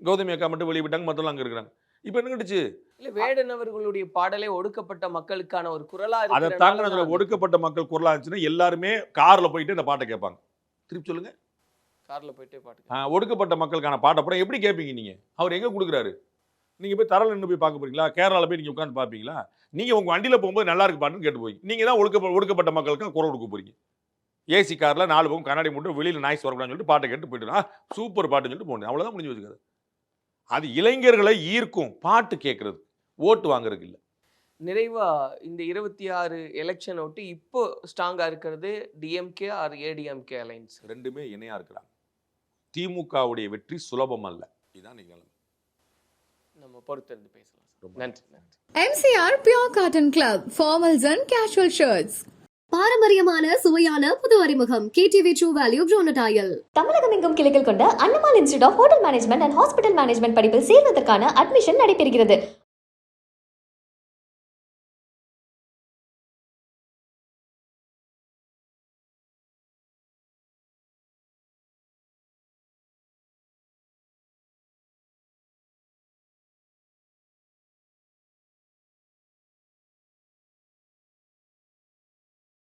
கௌதமி அக்கா மட்டும் வெளியே விட்டாங்க மற்றெல்லாம் அங்கே இருக்கிறாங்க. இப்போ என்ன கிடைச்சு
இல்ல வேடன் அவர்களுடைய பாடலே ஒடுக்கப்பட்ட மக்களுக்கான ஒரு குரலா
அதை தாங்க அதில் ஒடுக்கப்பட்ட மக்கள் குரலாக இருந்துச்சுன்னா எல்லாருமே காரில் போயிட்டு இந்த பாட்டை கேட்பாங்க. திருப்பி சொல்லுங்க.
கார்ல போயிட்டே பாட்டு
ஒடுக்கப்பட்ட மக்களுக்கான பாட்டை அப்புறம் எப்படி கேட்பீங்க நீங்கள் அவர் எங்கே கொடுக்குறாரு? நீங்கள் போய் தரல நின்று போய் பார்க்க போறீங்களா? கேரளாவில் போய் நீங்கள் உட்காந்து பார்ப்பீங்களா? நீங்கள் உங்கள் வண்டியில் போகும்போது நல்லா இருக்கு பாட்டுன்னு கேட்டு போய் நீங்கள் தான் ஒடுக்க ஒடுக்கப்பட்ட மக்களுக்கு குரல் கொடுக்க போறீங்க. ஏசி காரில் நாலு பக்கம் கண்ணாடி மட்டும் வெளியில் நாய்ஸ் வரக்கூடாதுன்னு சொல்லிட்டு பாட்டை கேட்டு போயிட்டு ஆ சூப்பர் பாட்டுன்னு சொல்லிட்டு போகணும் அவ்வளோதான் முடிஞ்சு வச்சுக்காது அது இளைஞர்களை ஈர்க்கும் பாட்டு கேட்கறது. ஓட்டு வாங்குறதுக்கு இல்லை.
நிறைவா இந்த இருபத்தி ஆறு எலெக்ஷன் ஒட்டி இப்போ ஸ்ட்ராங்கா இருக்கிறது டிஎம்கே ஆர் ஏடிஎம்கே அலைன்ஸ்
ரெண்டுமே இணையாக இருக்கிறாங்க. திமுகவுடைய வெற்றி சுலபம் அல்ல. இதுதான் நீங்கள்
நம்ம பொறுத்திருந்து பேசலாம் நன்றி நன்றி.
MCR Pure Cotton Club, formals and casual shirts.
பாரம்பரியமான சுவையான புது அறிமுகம். கேடிவி ட்ரூ வேல்யூ ப்ரோனடாயல்
தமிழகம் எங்கும் கிளைகள் கொண்ட Annamal institute of hotel management and hospital management படிப்பில் சேர்வதற்கான அட்மிஷன் நடைபெறுகிறது.